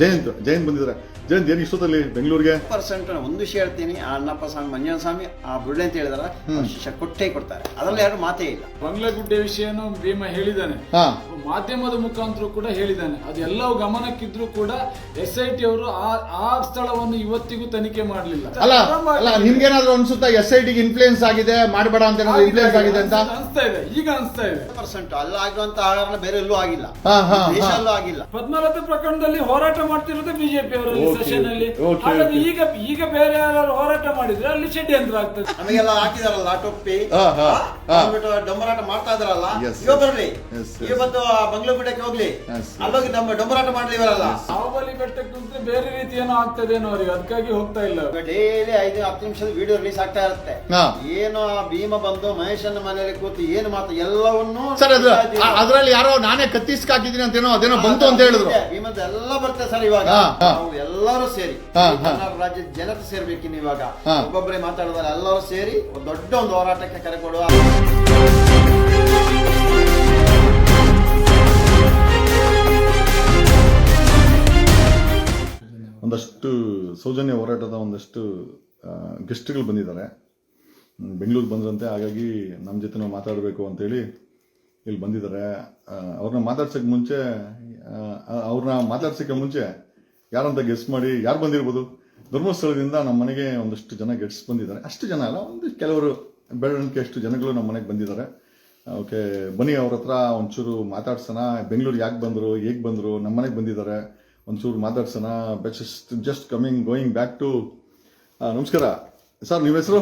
ಜಯಂತ್ ಜಯಂತ್ ಬಂದಿದ್ದಾರೆ. ಜಯಂತ್ ಏನು ಇಷ್ಟೊತ್ತಲ್ಲಿ ಬೆಂಗಳೂರಿಗೆ? ಪರ್ಸೆಂಟ್ ಒಂದು ವಿಷಯ ಹೇಳ್ತೀನಿ. ಆ ಅಣ್ಣಪ್ಪ ಸ್ವಾಮಿ ಮಂಜನ ಸ್ವಾಮಿ ಆ ಬುಳ್ಳೆ ಅಂತ ಹೇಳಿದಾರ ಶಿಕ್ಷ ಕೊಟ್ಟೇ ಕೊಡ್ತಾರೆ. ಅದರಲ್ಲಿ ಯಾರು ಮಾತೇ ಇಲ್ಲ. ಬಂಗ್ಲಾಗುಡ್ಡೆ ವಿಷಯನೂ ಭೀಮ ಹೇಳಿದಾನೆ. ಹಾ. ಮಾಧ್ಯಮದ ಮುಖಾಂತರ ಕೂಡ ಹೇಳಿದ್ದಾನೆ ಅದೆಲ್ಲವೂ ಗಮನಕ್ಕಿದ್ರು ಕೂಡ ಎಸ್ ಐ ಟಿ ಅವರು ಆ ಆ ಸ್ಥಳವನ್ನು ಇವತ್ತಿಗೂ ತನಿಖೆ ಮಾಡಲಿಲ್ಲ. ಅಲ್ಲ ಅಲ್ಲ ನಿಮ್ಗೇನಾದ್ರೂ ಅನ್ಸುತ್ತಾ ಎಸ್ ಐ ಟಿಗೆ ಇನ್ಫ್ಲೂಯೆನ್ಸ್ ಆಗಿದೆ ಮಾಡಬೇಡ ಅಂತ ಏನಾದ್ರು ಇನ್ಫ್ಲೂಯೆನ್ಸ್ ಆಗಿದೆ ಅಂತ? ಅನ್ಸ್ತಾ ಇದೆ ಈಗ ಅನ್ಸ್ತಾ ಇದೆ. ಪರ್ಸೆಂಟ್ ಅಲ್ಲ ಆಗಿರುವಂತ ಆಹಾರ ಬೇರೆ ಎಲ್ಲೂ ಆಗಿಲ್ಲ. ಹಾ, ಆಗಿಲ್ಲ. ಪದ್ಮನಾಭ ಪ್ರಕರಣದಲ್ಲಿ ಹೋರಾಟ ಮಾಡ್ತಿರೋದೇ ಬಿಜೆಪಿ Okay, ಸೆಷನ್ ಅಲ್ಲಿ. ಹಾಗಾದ್ರೆ ಈಗ ಈಗ ಬೇರೆ ಯಾರು ಹೋರಾಟ ಮಾಡಿದ್ರೆ ಅಲ್ಲಿ ಷಡ್ಯಂತ್ರ ಆಗ್ತದೆ. ನಮಗೆಲ್ಲ ಹಾಕಿದಾರಲ್ಲ ಟೊಪ್ಪಿ. ಅಂದ್ಬಿಟ್ಟು ಡಂಬರಾಟ ಮಾಡ್ತಾ ಇದಾರಲ್ಲ? ಇವಾಗ. ಬರ್ಲಿ. ಈಗ ಬಂದು ಬಂಗ್ಲಗುಡ್ಡಕ್ಕೆ ಹೋಗ್ಲಿ. Yes, yes. ಅಲ್ಲೋಗಿ ಡಂಬ ಡಂಬರಾಟ ಮಾಡ್ಲಿ ಇವರಲ್ಲ ಬಾಹುಬಲಿ ಬೆಟ್ಟಕ್ಕೆ ಕುಂತ್ರೆ ಬೇರೆ ರೀತಿ ಏನೋ ಆಗ್ತದೇನೋ ಅವ್ರಿಗೆ. ಅದಕ್ಕಾಗಿ ಹೋಗ್ತಾ ಇಲ್ಲ. ಡೈಲಿ ಐದು ಹತ್ತು ನಿಮಿಷದ ವಿಡಿಯೋ ರಿಲೀಸ್ ಆಗ್ತಾ ಇರುತ್ತೆ. ಏನು ಆ ಭೀಮ ಬಂದು ಮಹೇಶನ ಮನೆಯಲ್ಲಿ ಕೂತು ಏನು ಮಾತು ಎಲ್ಲವನ್ನೂ ಸರ್ ಅದು ಅದ್ರಲ್ಲಿ ಯಾರೋ ನಾನೇ ಕತ್ತಿಸ್ಕಾಕಿದ್ದೀನಿ ಅಂತೇನೋ ಅದೇನೋ ಬಂತು ಅಂತ ಹೇಳಿದ್ರು. ಭೀಮದ ಎಲ್ಲ ಬರುತ್ತೆ ಸರ್ ಇವಾಗ. ನಾವು ಎಲ್ಲರೂ ಸೇರಿ. ಕರ್ನಾಟಕ ರಾಜ್ಯದ ಜನತೆ ಸೇರ್ಬೇಕಿನ್ನು ಇವಾಗ. ಒಬ್ಬೊಬ್ಬರೇ ಮಾತಾಡೋದಲ್ಲ ಎಲ್ಲರೂ ಸೇರಿ ಒಂದು ದೊಡ್ಡ ಒಂದು ಹೋರಾಟಕ್ಕೆ ಕರೆ ಕೊಡುವ. ಒಂದಷ್ಟು ಸೌಜನ್ಯ ಹೋರಾಟದ ಒಂದಷ್ಟು ಗೆಸ್ಟ್ಗಳು ಬಂದಿದ್ದಾರೆ. ಬೆಂಗಳೂರು ಬಂದ್ರಂತೆ ಹಾಗಾಗಿ ನಮ್ಮ ಜೊತೆ ಮಾತಾಡಬೇಕು ಅಂತೇಳಿ ಇಲ್ಲಿ ಬಂದಿದ್ದಾರೆ. ಅವ್ರನ್ನ ಮಾತಾಡ್ಸೋಕ್ಕೆ ಮುಂಚೆ ಅವ್ರನ್ನ ಮಾತಾಡ್ಸೋಕ್ಕೆ ಮುಂಚೆ ಯಾರಂತ ಗೆಸ್ ಮಾಡಿ ಯಾರು ಬಂದಿರ್ಬೋದು? ಧರ್ಮಸ್ಥಳದಿಂದ ನಮ್ಮ ಮನೆಗೆ ಒಂದಷ್ಟು ಜನ ಗೆಸ್ಟ್ ಬಂದಿದ್ದಾರೆ. ಅಷ್ಟು ಜನ ಅಲ್ಲ ಒಂದು ಕೆಲವರು ಬೆಳವಣಿಗೆ ಅಷ್ಟು ಜನಗಳು ನಮ್ಮ ಮನೆಗೆ ಬಂದಿದ್ದಾರೆ. ಓಕೆ ಬನ್ನಿ ಅವ್ರ ಹತ್ರ ಒಂಚೂರು ಮಾತಾಡ್ಸೋಣ. ಬೆಂಗಳೂರು ಯಾಕೆ ಬಂದರು ಹೇಗೆ ಬಂದರು? ನಮ್ಮ ಮನೆಗೆ ಬಂದಿದ್ದಾರೆ. ಒಂಚೂರು ಮಾತಾಡ್ಸೋಣ. Best just coming going back to ನಮಸ್ಕಾರ. ಸರ್ ನಿಮ್ಮ ಹೆಸರು?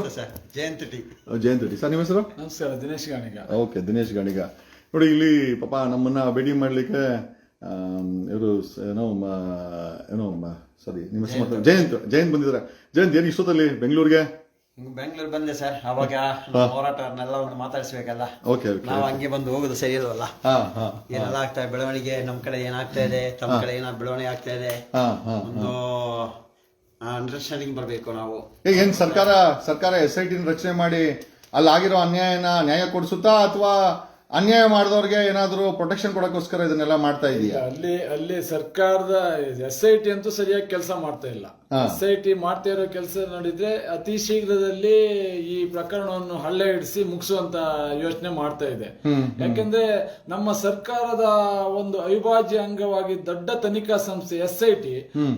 Jayanth T. Jayanth T. Sir ನಿಮ್ಮ ಹೆಸರು? ನಮಸ್ಕಾರ ದಿನೇಶ್ ಗಾಣಿಗ. ಓಕೆ ದಿನೇಶ್ ಗಾಣಿಗ. ನೋಡಿ ಇಲ್ಲಿ ಪಾಪ ನಮ್ಮನ್ನ ಭೇಟಿ ಮಾಡಲಿಕ್ಕೆ ಇವರು ಏನೋ ಏನೋ ಸಾರಿ ನಿಮ್ಮ ಮಾತ್ರ- ಜಯಂತ್ ಜಯಂತ್ ಬಂದಿದ್ದಾರೆ. ಜಯಂತ್ ಏನು ಇಷ್ಟೊತ್ತಲ್ಲಿ ಬೆಂಗಳೂರಿಗೆ? ಬೆಂಗಳೂರು ಬಂದೆ ಸರ್ ಅವಾಗ ಹೋರಾಟವನ್ನೆಲ್ಲ ಒಂದು ಮಾತಾಡಿಸ್ಬೇಕಲ್ಲ. ನಾವು ಹಂಗೆ ಬಂದು ಹೋಗೋದು ಸರಿ ಇಲ್ವಲ್ಲ? ಏನೆಲ್ಲ ಆಗ್ತಾ ಬೆಳವಣಿಗೆ ನಮ್ ಕಡೆ ಏನಾಗ್ತಾ ಇದೆ? ತಮ್ಮ ಕಡೆ ಏನಾದ್ರು ಬೆಳವಣಿಗೆ ಆಗ್ತಾ ಇದೆ? ಒಂದು ಅಂಡರ್ಸ್ಟ್ಯಾಂಡಿಂಗ್ ಬರಬೇಕು ನಾವು. ಏನ್ ಸರ್ಕಾರ ಸರ್ಕಾರ ಎಸ್ ಐ ಟಿನ ರಚನೆ ಮಾಡಿ ಅಲ್ಲಿ ಆಗಿರೋ ಅನ್ಯಾಯನ ನ್ಯಾಯ ಕೊಡಿಸುತ್ತಾ ಅಥವಾ ಅನ್ಯಾಯ ಮಾಡಿದವ್ರಿಗೆ ಏನಾದರೂ ಪ್ರೊಟೆಕ್ಷನ್ ಕೊಡೋಕ್ಕೋಸ್ಕರ ಇದನ್ನೆಲ್ಲ ಮಾಡ್ತಾ ಇದೆಯಾ? ಅಲ್ಲಿ ಅಲ್ಲಿ ಸರ್ಕಾರದ ಎಸ್ ಐ ಟಿ ಅಂತೂ ಸರಿಯಾಗಿ ಕೆಲಸ ಮಾಡ್ತಾ ಇಲ್ಲ. ಹಾ. ಎಸ್ ಐ ಟಿ ಮಾಡ್ತಾ ಇರೋ ಕೆಲಸ ನೋಡಿದ್ರೆ ಅತಿ ಶೀಘ್ರದಲ್ಲಿ ಈ ಪ್ರಕರಣವನ್ನು ಹಳ್ಳೆ ಹಿಡಿಸಿ ಮುಗಿಸುವಂತ ಯೋಚನೆ ಮಾಡ್ತಾ ಇದೆ. ಯಾಕೆಂದ್ರೆ ನಮ್ಮ ಸರ್ಕಾರದ ಒಂದು ಅವಿಭಾಜ್ಯ ಅಂಗವಾಗಿ ದೊಡ್ಡ ತನಿಖಾ ಸಂಸ್ಥೆ ಎಸ್ ಐ ಟಿ